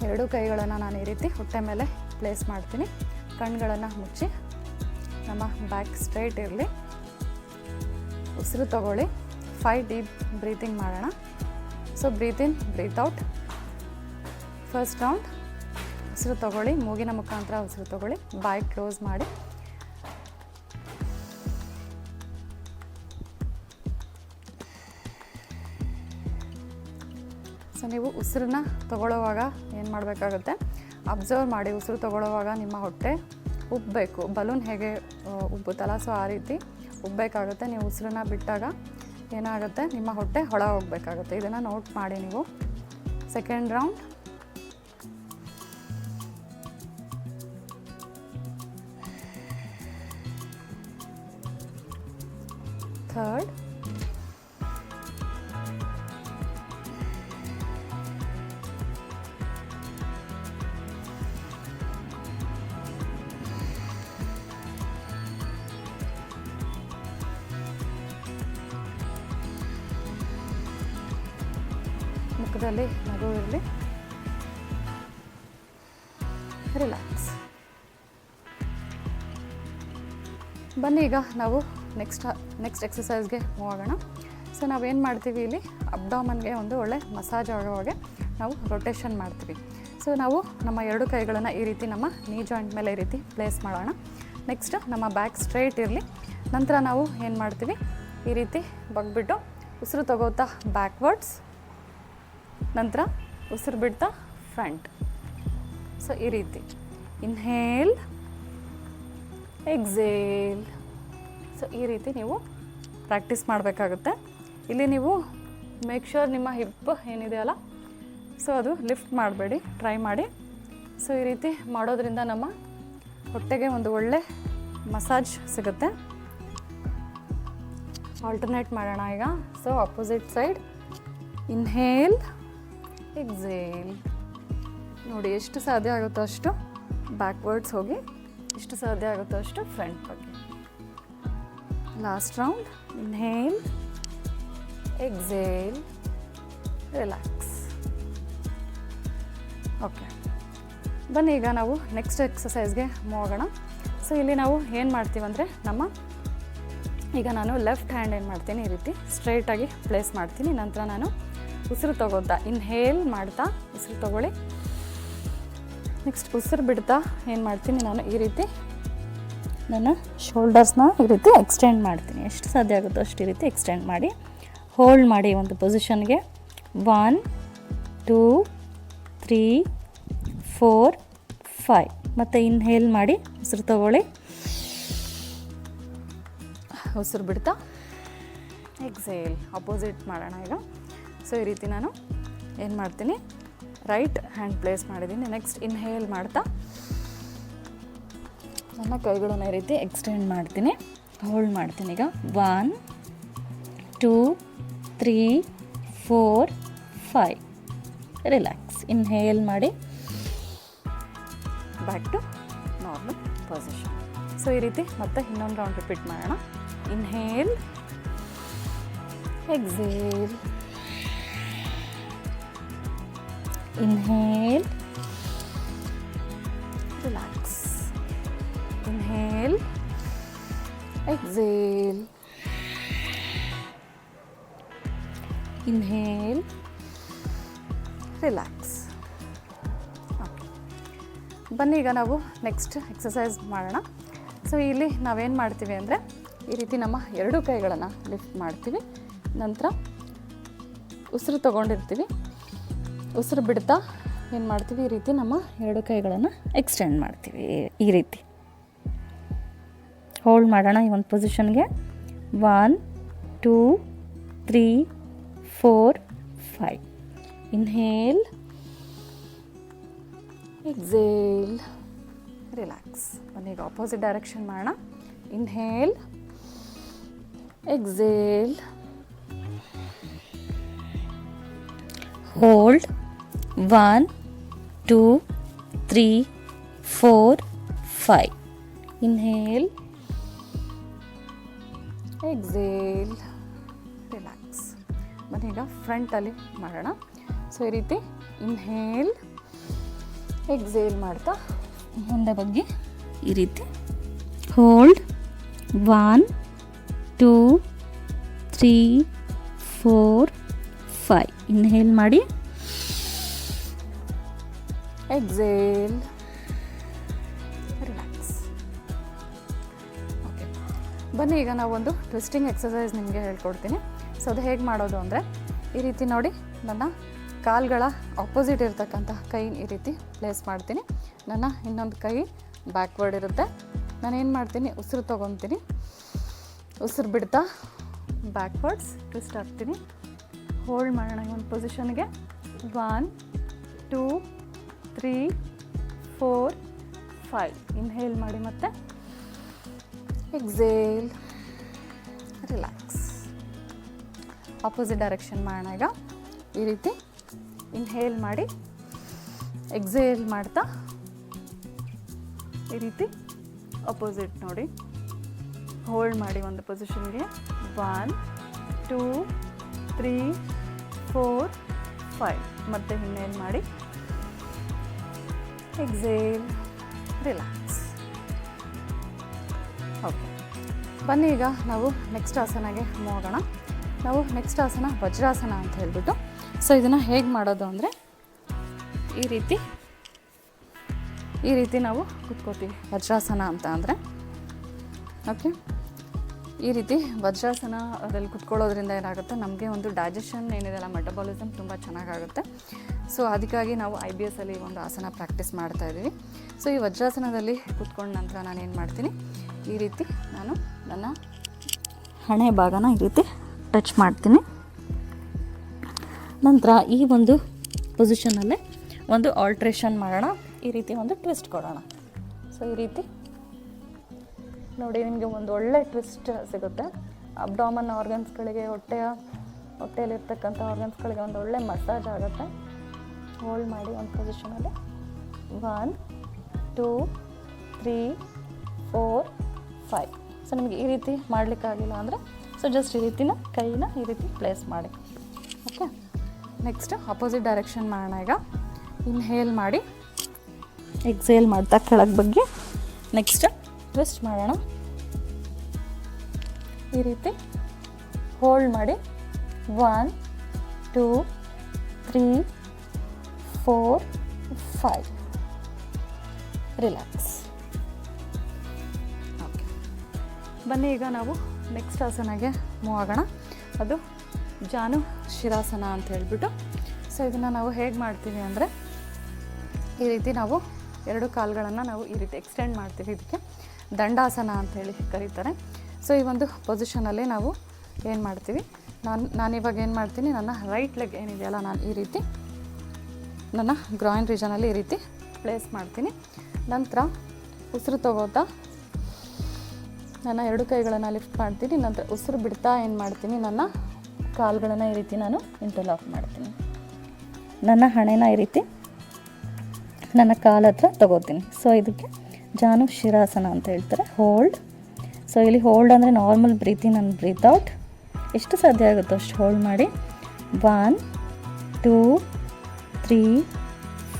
ಎರಡೂ ಕೈಗಳನ್ನು ನಾನು ಈ ರೀತಿ ಹೊಟ್ಟೆ ಮೇಲೆ ಪ್ಲೇಸ್ ಮಾಡ್ತೀನಿ. ಕಣ್ಗಳನ್ನು ಮುಚ್ಚಿ, ನಮ್ಮ ಬ್ಯಾಕ್ ಸ್ಟ್ರೈಟ್ ಇರಲಿ. ಉಸಿರು ತಗೊಳ್ಳಿ. ಫೈವ್ ಡೀಪ್ ಬ್ರೀತಿಂಗ್ ಮಾಡೋಣ. So breathe in breathe out first round ಉಸಿರು ತಗೊಳ್ಳಿ. ಮೂಗಿನ ಮುಖಾಂತರ ಉಸಿರು ತಗೊಳ್ಳಿ. ಬಾಯ್ ಕ್ಲೋಸ್ ಮಾಡಿ. ಸೊ ನೀವು ಉಸಿರನ್ನ ತಗೊಳ್ಳೋವಾಗ ಏನು ಮಾಡಬೇಕಾಗುತ್ತೆ? ಅಬ್ಸರ್ವ್ ಮಾಡಿ ಉಸಿರು ತಗೊಳ್ಳೋವಾಗ ನಿಮ್ಮ ಹೊಟ್ಟೆ ಉಬ್ಬಬೇಕು. ಬಲೂನ್ ಹೇಗೆ ಉಬ್ಬುತ್ತಲ್ಲ, ಸೊ ಆ ರೀತಿ ಉಬ್ಬಬೇಕಾಗುತ್ತೆ. ನೀವು ಉಸಿರನ್ನ ಬಿಟ್ಟಾಗ ಏನಾಗುತ್ತೆ? ನಿಮ್ಮ ಹೊಟ್ಟೆ ಹೊಳ ಹೋಗಬೇಕಾಗುತ್ತೆ. ಇದನ್ನು ನೋಟ್ ಮಾಡಿ ನೀವು. ಸೆಕೆಂಡ್ ರೌಂಡ್ ಬನ್ನಿ, ಈಗ ನಾವು ನೆಕ್ಸ್ಟ್ ನೆಕ್ಸ್ಟ್ ಎಕ್ಸಸೈಸ್ಗೆ ಮೂವ್ ಆಗೋಣ. ಸೊ ನಾವೇನು ಮಾಡ್ತೀವಿ ಇಲ್ಲಿ? ಅಬ್ಡಾಮನ್ಗೆ ಒಂದು ಒಳ್ಳೆ ಮಸಾಜ್ ಆಗೋವಾಗೆ ನಾವು ರೊಟೇಷನ್ ಮಾಡ್ತೀವಿ. ಸೊ ನಾವು ನಮ್ಮ ಎರಡು ಕೈಗಳನ್ನು ಈ ರೀತಿ ನಮ್ಮ ನೀ ಜಾಯಿಂಟ್ ಮೇಲೆ ಈ ರೀತಿ ಪ್ಲೇಸ್ ಮಾಡೋಣ. ನೆಕ್ಸ್ಟ್ ನಮ್ಮ ಬ್ಯಾಕ್ ಸ್ಟ್ರೈಟ್ ಇರಲಿ. ನಂತರ ನಾವು ಏನು ಮಾಡ್ತೀವಿ? ಈ ರೀತಿ ಬಗ್ಬಿಟ್ಟು ಉಸಿರು ತಗೋತಾ ಬ್ಯಾಕ್ವರ್ಡ್ಸ್ ನಂತರ ಉಸಿರು ಬಿಡ್ತಾ ಫ್ರಂಟ್ ಸೊ ಈ ರೀತಿ. ಇನ್ಹೇಲ್ ಎಕ್ಸೇಲ್ ಸೊ ಈ ರೀತಿ ನೀವು ಪ್ರಾಕ್ಟೀಸ್ ಮಾಡಬೇಕಾಗುತ್ತೆ. ಇಲ್ಲಿ ನೀವು ಮೇಕ್ ಶೋರ್ ನಿಮ್ಮ ಹಿಪ್ ಏನಿದೆಯಲ್ಲ ಸೊ ಅದು ಲಿಫ್ಟ್ ಮಾಡಬೇಡಿ ಟ್ರೈ ಮಾಡಿ. ಸೊ ಈ ರೀತಿ ಮಾಡೋದ್ರಿಂದ ನಮ್ಮ ಹೊಟ್ಟೆಗೆ ಒಂದು ಒಳ್ಳೆ ಮಸಾಜ್ ಸಿಗುತ್ತೆ. ಆಲ್ಟರ್ನೇಟ್ ಮಾಡೋಣ ಈಗ. So opposite side inhale exhale ನೋಡಿ, ಎಷ್ಟು ಸಾಧ್ಯ ಆಗುತ್ತೋ ಅಷ್ಟು ಬ್ಯಾಕ್ವರ್ಡ್ಸ್ ಹೋಗಿ ಎಷ್ಟು ಸಾಧ್ಯ ಆಗುತ್ತೋ ಅಷ್ಟು ಫ್ರಂಟ್ ಬಗ್ಗೆ. Last round inhale exhale relax okay ಬನ್ನಿ, ಈಗ ನಾವು ನೆಕ್ಸ್ಟ್ ಎಕ್ಸಸೈಸ್ಗೆ ಹೋಗೋಣ. ಸೊ ಇಲ್ಲಿ ನಾವು ಏನು ಮಾಡ್ತೀವಂದರೆ ನಮ್ಮ, ಈಗ ನಾನು ಲೆಫ್ಟ್ ಹ್ಯಾಂಡ್ ಏನು ಮಾಡ್ತೀನಿ, ಈ ರೀತಿ ಸ್ಟ್ರೈಟಾಗಿ ಪ್ಲೇಸ್ ಮಾಡ್ತೀನಿ. ನಂತರ ನಾನು ಉಸಿರು ತಗೋತಾ ಇನ್ಹೇಲ್ ಮಾಡ್ತಾ, ಉಸಿರು ತಗೊಳ್ಳಿ. ನೆಕ್ಸ್ಟ್ ಉಸಿರು ಬಿಡ್ತಾ ಏನು ಮಾಡ್ತೀನಿ ನಾನು ಈ ರೀತಿ ನನ್ನ ಶೋಲ್ಡರ್ಸ್ನ ಈ ರೀತಿ ಎಕ್ಸ್ಟೆಂಡ್ ಮಾಡ್ತೀನಿ. ಎಷ್ಟು ಸಾಧ್ಯ ಆಗುತ್ತೋ ಅಷ್ಟು ಈ ರೀತಿ ಎಕ್ಸ್ಟೆಂಡ್ ಮಾಡಿ ಹೋಲ್ಡ್ ಮಾಡಿ ಒಂದು ಪೊಸಿಷನ್ಗೆ one two three four five ಮತ್ತು ಇನ್ಹೇಲ್ ಮಾಡಿ ಉಸಿರು ತಗೊಳ್ಳಿ. ಉಸಿರು ಬಿಡ್ತಾ. ಎಕ್ಸೇಲ್ ಅಪೋಸಿಟ್ ಮಾಡೋಣ ಈಗ. ಸೊ ಈ ರೀತಿ ನಾನು ಏನು ಮಾಡ್ತೀನಿ? ರೈಟ್ ಹ್ಯಾಂಡ್ ಪ್ಲೇಸ್ ಮಾಡಿದ್ದೀನಿ. ನೆಕ್ಸ್ಟ್ ಇನ್ಹೇಲ್ ಮಾಡ್ತಾ ನನ್ನ ಕೈಗಳನ್ನ ಈ ರೀತಿ ಎಕ್ಸ್ಟೆಂಡ್ ಮಾಡ್ತೀನಿ. ಹೋಲ್ಡ್ ಮಾಡ್ತೀನಿ ಈಗ. One two three four five relax inhale ಮಾಡಿ. Back to normal position so ಈ ರೀತಿ ಮತ್ತೆ ಇನ್ನೊಂದು ರೌಂಡ್ ರಿಪೀಟ್ ಮಾಡೋಣ. Inhale exhale inhale relax. Inhale. Exhale. Inhale relax ಬನ್ನಿ ಈಗ ನಾವು ನೆಕ್ಸ್ಟ್ ಎಕ್ಸಸೈಸ್ ಮಾಡೋಣ. ಸೊ ಇಲ್ಲಿ ನಾವೇನು ಮಾಡ್ತೀವಿ ಅಂದರೆ, ಈ ರೀತಿ ನಮ್ಮ ಎರಡು ಕೈಗಳನ್ನು ಲಿಫ್ಟ್ ಮಾಡ್ತೀವಿ. ನಂತರ ಉಸಿರು ತಗೊಂಡಿರ್ತೀವಿ. ಉಸಿರು ಬಿಡ್ತಾ ಏನು ಮಾಡ್ತೀವಿ? ಈ ರೀತಿ ನಮ್ಮ ಎರಡು ಕೈಗಳನ್ನು ಎಕ್ಸ್ಟೆಂಡ್ ಮಾಡ್ತೀವಿ. ಈ ರೀತಿ. ಹೋಲ್ಡ್ ಮಾಡೋಣ ಈ ಒಂದು ಪೊಸಿಷನ್ಗೆ one two three four five inhale exhale relax ಈಗ ಆಪೋಸಿಟ್ ಡೈರೆಕ್ಷನ್ ಮಾಡೋಣ. Inhale exhale hold one, two, three, four, five. Inhale. Exhale. Relax. ಮತ್ತೆ ಈಗ ಫ್ರಂಟಲ್ಲಿ ಮಾಡೋಣ. ಸೊ, ಈ ರೀತಿ ಇನ್ಹೇಲ್. ಎಕ್ಸೇಲ್ ಮಾಡ್ತಾ ಮುಂದೆ ಬಗ್ಗೆ ಈ ರೀತಿ. Hold. One, two, three, four, five. Inhale ಮಾಡಿ. ಎಕ್ಸೇಲ್ ರಿಲ್ಯಾಕ್ಸ್ ಓಕೆ ಬನ್ನಿ, ಈಗ ನಾವೊಂದು ಟ್ವಿಸ್ಟಿಂಗ್ ಎಕ್ಸಸೈಸ್ ನಿಮಗೆ ಹೇಳ್ಕೊಡ್ತೀನಿ. ಸೊ ಅದು ಹೇಗೆ ಮಾಡೋದು ಅಂದರೆ, ಈ ರೀತಿ ನೋಡಿ, ನನ್ನ ಕಾಲುಗಳ ಆಪೋಸಿಟ್ ಇರತಕ್ಕಂಥ ಕೈ ಈ ರೀತಿ ಪ್ಲೇಸ್ ಮಾಡ್ತೀನಿ. ನನ್ನ ಇನ್ನೊಂದು ಕೈ ಬ್ಯಾಕ್ವರ್ಡ್ ಇರುತ್ತೆ. ನಾನು ಏನು ಮಾಡ್ತೀನಿ? ಉಸಿರು ತೊಗೊತೀನಿ. ಉಸಿರು ಬಿಡ್ತಾ ಬ್ಯಾಕ್ವರ್ಡ್ಸ್ ಟ್ವಿಸ್ಟ್ ಆಗ್ತೀನಿ ಹೋಲ್ಡ್ ಮಾಡೋಣ, ಒಂದು ಪೊಸಿಷನ್ಗೆ one two three four five inhale ಮಾಡಿ ಮತ್ತೆ. ಎಕ್ಸೇಲ್ ರಿಲ್ಯಾಕ್ಸ್ ಆಪೋಸಿಟ್ ಡೈರೆಕ್ಷನ್ ಮಾಡೋಣ ಈಗ. ಈ ರೀತಿ. ಇನ್ಹೇಲ್ ಮಾಡಿ. ಎಕ್ಸೇಲ್ ಮಾಡ್ತಾ. ಈ ರೀತಿ. ಅಪೋಸಿಟ್ ನೋಡಿ. ಹೋಲ್ಡ್ ಮಾಡಿ ಒಂದು ಪೊಸಿಷನ್ಗೆ one two three four five ಮತ್ತೆ ಹಿನ್ನೇನು ಮಾಡಿ? ಎಕ್ಸೇಲ್ ರಿಲ್ಯಾಕ್ಸ್ ಓಕೆ ಬನ್ನಿ ಈಗ ನಾವು ನೆಕ್ಸ್ಟ್ ಆಸನಗೆ ಹೋಗೋಣ. ನಾವು ನೆಕ್ಸ್ಟ್ ಆಸನ ವಜ್ರಾಸನ ಅಂತ ಹೇಳ್ಬಿಟ್ಟು. ಸೊ ಇದನ್ನು ಹೇಗೆ ಮಾಡೋದು ಅಂದರೆ ಈ ರೀತಿ ಈ ರೀತಿ ನಾವು ಕುತ್ಕೋತೀವಿ ವಜ್ರಾಸನ ಅಂತ ಅಂದರೆ. ಓಕೆ ಈ ರೀತಿ ವಜ್ರಾಸನದಲ್ಲಿ ಕುತ್ಕೊಳ್ಳೋದ್ರಿಂದ ಏನಾಗುತ್ತೆ? ನಮಗೆ ಒಂದು ಡೈಜೆಷನ್ ಏನಿದೆಲ್ಲ ಮೆಟಬಾಲಿಸಮ್ ತುಂಬ ಚೆನ್ನಾಗಾಗುತ್ತೆ. ಸೊ ಅದಕ್ಕಾಗಿ ನಾವು ಐ ಬಿ ಎಸ್ ಅಲ್ಲಿ ಒಂದು ಆಸನ ಪ್ರಾಕ್ಟೀಸ್ ಮಾಡ್ತಾ ಇದ್ದೀವಿ. ಸೊ ಈ ವಜ್ರಾಸನದಲ್ಲಿ ಕುತ್ಕೊಂಡ ನಂತರ ನಾನು ಏನು ಮಾಡ್ತೀನಿ? ಈ ರೀತಿ ನಾನು ನನ್ನ ಹಣೆ ಭಾಗನ ಈ ರೀತಿ ಟಚ್ ಮಾಡ್ತೀನಿ. ನಂತರ ಈ ಒಂದು ಪೊಸಿಷನಲ್ಲೇ ಒಂದು ಆಲ್ಟ್ರೇಷನ್ ಮಾಡೋಣ. ಈ ರೀತಿ ಒಂದು ಟ್ವಿಸ್ಟ್ ಕೊಡೋಣ. ಸೊ ಈ ರೀತಿ ನೋಡಿ, ನಿಮಗೆ ಒಂದು ಒಳ್ಳೆ ಟ್ವಿಸ್ಟ್ ಸಿಗುತ್ತೆ. ಅಬ್ಡಾಮನ್ ಆರ್ಗನ್ಸ್ಗಳಿಗೆ ಹೊಟ್ಟೆಯ, ಹೊಟ್ಟೆಯಲ್ಲಿರ್ತಕ್ಕಂಥ ಆರ್ಗನ್ಸ್ಗಳಿಗೆ ಒಂದು ಒಳ್ಳೆ ಮಸಾಜ್ ಆಗುತ್ತೆ. ಹೋಲ್ಡ್ ಮಾಡಿ ಒಂದು ಪೊಸಿಷನಲ್ಲಿ one two three four five so ನಿಮಗೆ ಈ ರೀತಿ ಮಾಡಲಿಕ್ಕಾಗಿಲ್ಲ ಅಂದರೆ ಸೊ ಜಸ್ಟ್ ಈ ರೀತಿನ ಕೈನ ಈ ರೀತಿ ಪ್ಲೇಸ್ ಮಾಡಿ. ಓಕೆ ನೆಕ್ಸ್ಟ್ ಅಪೋಸಿಟ್ ಡೈರೆಕ್ಷನ್ ಮಾಡೋಣ ಈಗ. ಇನ್ಹೇಲ್ ಮಾಡಿ. ಎಕ್ಸೇಲ್ ಮಾಡ್ತಾ ಕೆಳಗೆ ಬಗ್ಗೆ. ನೆಕ್ಸ್ಟ್ ಟ್ವಿಸ್ಟ್ ಮಾಡೋಣ. ಈ ರೀತಿ ಹೋಲ್ಡ್ ಮಾಡಿ. One two three four five relax okay ಬನ್ನಿ ಈಗ ನಾವು ನೆಕ್ಸ್ಟ್ ಆಸನಗೆ ಮೂವ್ ಆಗೋಣ. ಅದು ಜಾನು ಶಿರಾಸನ ಅಂತ ಹೇಳಿಬಿಟ್ಟು. ಸೊ ಇದನ್ನು ನಾವು ಹೇಗೆ ಮಾಡ್ತೀವಿ ಅಂದರೆ ಈ ರೀತಿ ನಾವು ಎರಡು ಕಾಲುಗಳನ್ನು ನಾವು ಈ ರೀತಿ ಎಕ್ಸ್ಟೆಂಡ್ ಮಾಡ್ತೀವಿ ಇದಕ್ಕೆ. ದಂಡಾಸನ ಅಂತ ಹೇಳಿ ಕರೀತಾರೆ. ಸೊ ಈ ಒಂದು ಪೊಸಿಷನಲ್ಲಿ ನಾವು ಏನು ಮಾಡ್ತೀವಿ? ನಾನು ನಾನಿವಾಗ ಏನು ಮಾಡ್ತೀನಿ? ನನ್ನ ರೈಟ್ ಲೆಗ್ ಏನಿದೆಯಲ್ಲ, ನಾನು ಈ ರೀತಿ ನನ್ನ ಗ್ರಾಯಿನ್ ರೀಜನಲ್ಲಿ ಈ ರೀತಿ ಪ್ಲೇಸ್ ಮಾಡ್ತೀನಿ. ನಂತರ ಉಸಿರು ತಗೋತಾ ನನ್ನ ಎರಡು ಕೈಗಳನ್ನು ಲಿಫ್ಟ್ ಮಾಡ್ತೀನಿ. ನಂತರ ಉಸಿರು ಬಿಡ್ತಾ ಏನು ಮಾಡ್ತೀನಿ? ನನ್ನ ಕಾಲುಗಳನ್ನು ಈ ರೀತಿ ನಾನು ಇಂಟರ್ಲಾಕ್ ಮಾಡ್ತೀನಿ. ನನ್ನ ಹಣೆನ ಈ ರೀತಿ ನನ್ನ ಕಾಲ ಹತ್ರ ತಗೋತೀನಿ. ಸೊ ಇದಕ್ಕೆ ಜಾನು ಶಿರಾಸನ ಅಂತ ಹೇಳ್ತಾರೆ. ಹೋಲ್ಡ್ ಸೊ ಇಲ್ಲಿ ಹೋಲ್ಡ್ ಅಂದರೆ ನಾರ್ಮಲ್ ಬ್ರೀತಿಂಗ್ ನನ್ನ ಬ್ರೀತ್ ಔಟ್ ಎಷ್ಟು ಸಾಧ್ಯ ಆಗುತ್ತೋ ಅಷ್ಟು ಹೋಲ್ಡ್ ಮಾಡಿ. One two three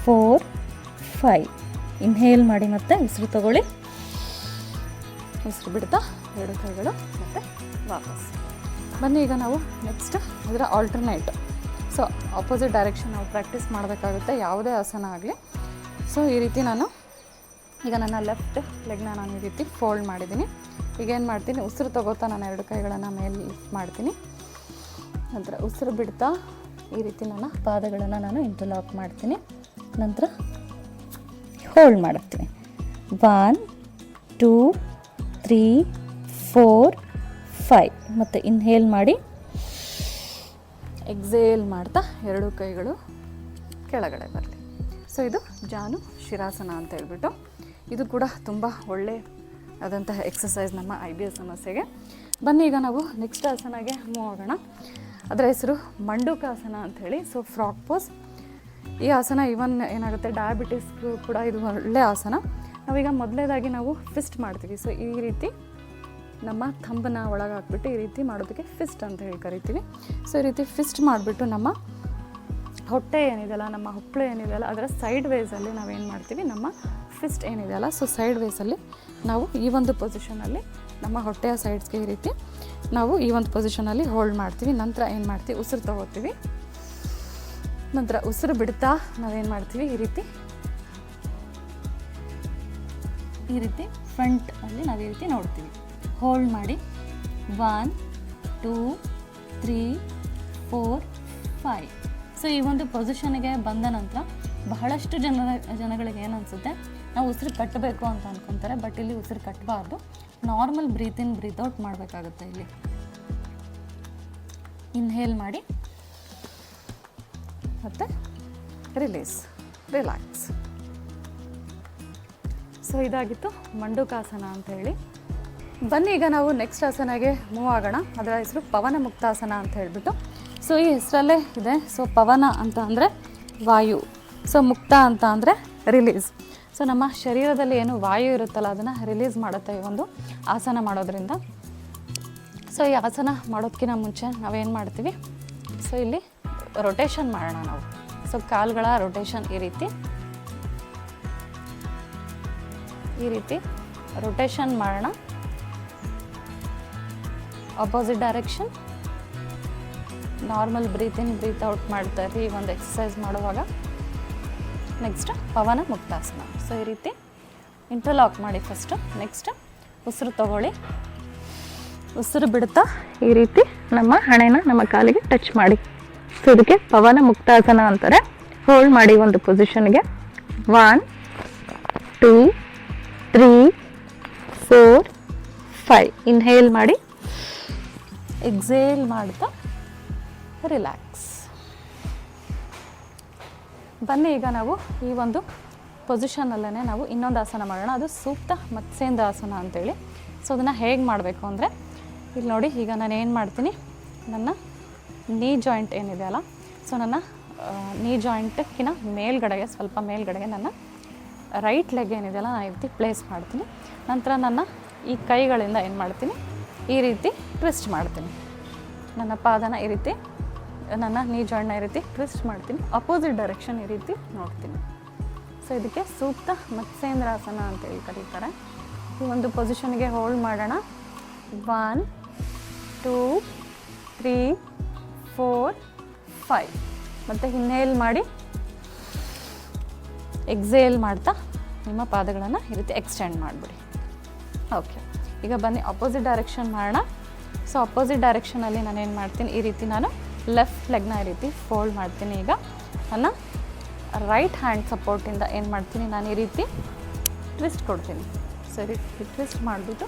four five inhale ಮಾಡಿ ಮತ್ತೆ ಉಸಿರು ತಗೊಳ್ಳಿ. ಉಸಿರು ಬಿಡ್ತಾ ಎರಡು ಕೈಗಳು ಮತ್ತೆ ವಾಪಸ್. ಬನ್ನಿ, ಈಗ ನಾವು ನೆಕ್ಸ್ಟ್ ಅದರ ಆಲ್ಟರ್ನೇಟ್ ಸೊ ಆಪೋಸಿಟ್ ಡೈರೆಕ್ಷನ್ ನಾವು ಪ್ರಾಕ್ಟೀಸ್ ಮಾಡಬೇಕಾಗುತ್ತೆ. ಯಾವುದೇ ಆಸನ ಆಗಲಿ. ಸೊ ಈ ರೀತಿ ನಾನು ಈಗ ನನ್ನ ಲೆಫ್ಟ್ ಲೆಗ್ನ ನಾನು ಈ ರೀತಿ ಫೋಲ್ಡ್ ಮಾಡಿದ್ದೀನಿ. ಈಗ ಏನು ಮಾಡ್ತೀನಿ? ಉಸಿರು ತಗೋತಾ ನಾನು ಎರಡು ಕೈಗಳನ್ನು ಮೇಲೆ ಲಿಫ್ಟ್ ಮಾಡ್ತೀನಿ. ನಂತರ ಉಸಿರು ಬಿಡ್ತಾ ಈ ರೀತಿ ನನ್ನ ಪಾದಗಳನ್ನು ನಾನು ಇಂಟರ್ಲಾಕ್ ಮಾಡ್ತೀನಿ. ನಂತರ hold ಮಾಡುತ್ತೀನಿ one two three four five ಮತ್ತು ಇನ್ಹೇಲ್ ಮಾಡಿ. ಎಕ್ಸೇಲ್ ಮಾಡ್ತಾ ಎರಡು ಕೈಗಳು ಕೆಳಗಡೆ ಬರಲಿ. ಸೊ ಇದು ಜಾನು ಶಿರಾಸನ ಅಂತ ಹೇಳ್ಬಿಟ್ಟು ಇದು ಕೂಡ ತುಂಬ ಒಳ್ಳೆ ಆದಂತಹ ಎಕ್ಸಸೈಸ್ ನಮ್ಮ ಐ ಬಿ ಎಸ್ ಸಮಸ್ಯೆಗೆ. ಬನ್ನಿ ಈಗ ನಾವು ನೆಕ್ಸ್ಟ್ ಆಸನಗೆ ಮೂವ್ ಆಗೋಣ. ಅದರ ಹೆಸರು ಮಂಡುಕಾಸನ ಅಂಥೇಳಿ ಸೊ ಫ್ರಾಕ್ ಪೋಸ್ ಈ ಆಸನ ಇವನ್ ಏನಾಗುತ್ತೆ ಡಯಾಬಿಟಿಸ್ಗೂ ಕೂಡ ಇದು ಒಳ್ಳೆ ಆಸನ. ನಾವೀಗ ಮೊದಲೇದಾಗಿ ನಾವು ಫಿಸ್ಟ್ ಮಾಡ್ತೀವಿ. ಸೊ ಈ ರೀತಿ ನಮ್ಮ ಥಂಬನ ಒಳಗೆ ಹಾಕ್ಬಿಟ್ಟು ಈ ರೀತಿ ಮಾಡೋದಕ್ಕೆ ಫಿಸ್ಟ್ ಅಂತ ಹೇಳಿ ಕರಿತೀವಿ. ಸೊ ಈ ರೀತಿ ಫಿಸ್ಟ್ ಮಾಡಿಬಿಟ್ಟು ನಮ್ಮ ಹೊಟ್ಟೆ ಏನಿದೆಯಲ್ಲ, ನಮ್ಮ ಹೊಪ್ಪಳು ಏನಿದೆಯಲ್ಲ, ಅದರ ಸೈಡ್ ವೇಸಲ್ಲಿ ನಾವೇನು ಮಾಡ್ತೀವಿ, ನಮ್ಮ ಫಿಸ್ಟ್ ಏನಿದೆಯಲ್ಲ ಸೊ ಸೈಡ್ ವೇಸಲ್ಲಿ ನಾವು ಈ ಒಂದು ಪೊಸಿಷನಲ್ಲಿ ನಮ್ಮ ಹೊಟ್ಟೆಯ ಸೈಡ್ಸ್ಗೆ ಈ ರೀತಿ ನಾವು ಈ ಒಂದು ಪೊಸಿಷನಲ್ಲಿ ಹೋಲ್ಡ್ ಮಾಡ್ತೀವಿ. ನಂತರ ಏನು ಮಾಡ್ತೀವಿ? ಉಸಿರು ತಗೋತೀವಿ. ನಂತರ ಉಸಿರು ಬಿಡ್ತಾ ನಾವೇನು ಮಾಡ್ತೀವಿ? ಈ ರೀತಿ ಈ ರೀತಿ ಫ್ರಂಟ್ ಅಲ್ಲಿ ನಾವು ಈ ರೀತಿ ನೋಡ್ತೀವಿ. ಹೋಲ್ಡ್ ಮಾಡಿ. One two three four five so ಈ ಒಂದು ಪೊಸಿಷನ್ಗೆ ಬಂದ ನಂತರ ಬಹಳಷ್ಟು ಜನ ಜನಗಳಿಗೆ ಏನು ಅನಿಸುತ್ತೆ? ನಾವು ಉಸಿರು ಕಟ್ಟಬೇಕು ಅಂತ ಅನ್ಕೊತಾರೆ ಬಟ್ ಇಲ್ಲಿ ಉಸಿರು ಕಟ್ಟಬಾರ್ದು normal breathe in breathe out ಮಾಡಬೇಕಾಗುತ್ತೆ ಇಲ್ಲಿ. ಇನ್ಹೇಲ್ ಮಾಡಿ. ಮತ್ತು ರಿಲೀಸ್ ರಿಲ್ಯಾಕ್ಸ್ ಸೊ ಇದಾಗಿತ್ತು ಮಂಡುಕಾಸನ ಅಂತ ಹೇಳಿ. ಬನ್ನಿ, ಈಗ ನಾವು ನೆಕ್ಸ್ಟ್ ಆಸನಗೆ ಮೂವ್ ಆಗೋಣ. ಅದರ ಹೆಸರು ಪವನ ಮುಕ್ತಾಸನ ಅಂತ ಹೇಳಿಬಿಟ್ಟು. ಸೊ ಈ ಹೆಸರಲ್ಲೇ ಇದೆ. ಸೊ ಪವನ ಅಂತ ಅಂದರೆ ವಾಯು. ಸೊ ಮುಕ್ತ ಅಂತ ಅಂದರೆ ರಿಲೀಸ್ ಸೊ ನಮ್ಮ ಶರೀರದಲ್ಲಿ ಏನು ವಾಯು ಇರುತ್ತಲ್ಲ, ಅದನ್ನು ರಿಲೀಸ್ ಮಾಡುತ್ತೆ ಈ ಒಂದು ಆಸನ ಮಾಡೋದ್ರಿಂದ. ಸೊ ಈ ಆಸನ ಮಾಡೋದಕ್ಕಿಂತ ಮುಂಚೆ ನಾವೇನು ಮಾಡ್ತೀವಿ? ಸೊ ಇಲ್ಲಿ ರೊಟೇಷನ್ ಮಾಡೋಣ ನಾವು. ಸೊ ಕಾಲುಗಳ ರೊಟೇಷನ್ ಈ ರೀತಿ. ಈ ರೀತಿ ರೊಟೇಷನ್ ಮಾಡೋಣ. Opposite direction normal breathe in breathe out ಮಾಡ್ತಾ ಈ ಒಂದು ಎಕ್ಸಸೈಸ್ ಮಾಡುವಾಗ. ನೆಕ್ಸ್ಟ್ ಪವನ ಮುಕ್ತಾಸನ. ಸೊ ಈ ರೀತಿ ಇಂಟರ್ಲಾಕ್ ಮಾಡಿ ಫಸ್ಟು ನೆಕ್ಸ್ಟ್ ಉಸಿರು ತಗೊಳ್ಳಿ. ಉಸಿರು ಬಿಡ್ತಾ ಈ ರೀತಿ ನಮ್ಮ ಹಣೆನ ನಮ್ಮ ಕಾಲಿಗೆ ಟಚ್ ಮಾಡಿ. ಸೊ ಇದಕ್ಕೆ ಪವನ ಮುಕ್ತಾಸನ ಅಂತಾರೆ. ಹೋಲ್ಡ್ ಮಾಡಿ ಒಂದು ಪೊಸಿಷನ್ಗೆ one two three four five inhale ಮಾಡಿ. ಎಕ್ಸೇಲ್ ಮಾಡ್ತಾ ರಿಲ್ಯಾಕ್ಸ್ ಬನ್ನಿ, ಈಗ ನಾವು ಈ ಒಂದು ಪೊಸಿಷನಲ್ಲೇ ನಾವು ಇನ್ನೊಂದು ಆಸನ ಮಾಡೋಣ. ಅದು ಸೂಕ್ತ ಮತ್ಸ್ಯಂದ ಆಸನ ಅಂತೇಳಿ. ಸೊ ಅದನ್ನು ಹೇಗೆ ಮಾಡಬೇಕು ಅಂದರೆ, ಇಲ್ಲಿ ನೋಡಿ, ಈಗ ನಾನು ಏನು ಮಾಡ್ತೀನಿ? ನನ್ನ ನೀ ಜಾಯಿಂಟ್ ಏನಿದೆ ಅಲ್ಲ ಸೊ ನನ್ನ ನೀ ಜಾಯಿಂಟಕ್ಕಿನ ಮೇಲ್ಗಡೆಗೆ, ಸ್ವಲ್ಪ ಮೇಲ್ಗಡೆಗೆ ನನ್ನ ರೈಟ್ ಲೆಗ್ ಏನಿದೆಯಲ್ಲ ನಾನು ಈ ರೀತಿ ಪ್ಲೇಸ್ ಮಾಡ್ತೀನಿ. ನಂತರ ನನ್ನ ಈ ಕೈಗಳಿಂದ ಏನು ಮಾಡ್ತೀನಿ? ಈ ರೀತಿ ಟ್ವಿಸ್ಟ್ ಮಾಡ್ತೀನಿ. ನನ್ನ ಪಾದನ ಈ ರೀತಿ ನನ್ನ ನೀ ಜಾಯಿಂಟ್ನ ಈ ರೀತಿ ಟ್ವಿಸ್ಟ್ ಮಾಡ್ತೀನಿ. ಅಪೋಸಿಟ್ ಡೈರೆಕ್ಷನ್ ಈ ರೀತಿ ನೋಡ್ತೀನಿ. ಸೊ ಇದಕ್ಕೆ ಸೂಕ್ತ ಮತ್ಸ್ಯೇಂದ್ರಾಸನ ಅಂತೇಳಿ ಕರೀತಾರೆ. ಈ ಒಂದು ಪೊಸಿಷನ್ಗೆ ಹೋಲ್ಡ್ ಮಾಡೋಣ. One two three four five ಮತ್ತು ಇನ್ಹೇಲ್ ಮಾಡಿ. ಎಕ್ಸೇಲ್ ಮಾಡ್ತಾ ನಿಮ್ಮ ಪಾದಗಳನ್ನು ಈ ರೀತಿ ಎಕ್ಸ್ಟೆಂಡ್ ಮಾಡಿಬಿಡಿ. ಓಕೆ ಈಗ ಬನ್ನಿ ಅಪೋಸಿಟ್ ಡೈರೆಕ್ಷನ್ ಮಾಡೋಣ. ಸೊ ಅಪೋಸಿಟ್ ಡೈರೆಕ್ಷನಲ್ಲಿ ನಾನು ಏನು ಮಾಡ್ತೀನಿ, ಈ ರೀತಿ ನಾನು ಲೆಫ್ಟ್ ಲೆಗ್ನ ಈ ರೀತಿ ಫೋಲ್ಡ್ ಮಾಡ್ತೀನಿ ಈಗ. ನನ್ನ ರೈಟ್ ಹ್ಯಾಂಡ್ ಸಪೋರ್ಟಿಂದ ಏನು ಮಾಡ್ತೀನಿ, ನಾನು ಈ ರೀತಿ ಟ್ವಿಸ್ಟ್ ಕೊಡ್ತೀನಿ. ಸರಿ ಟ್ವಿಸ್ಟ್ ಮಾಡಿಬಿಟ್ಟು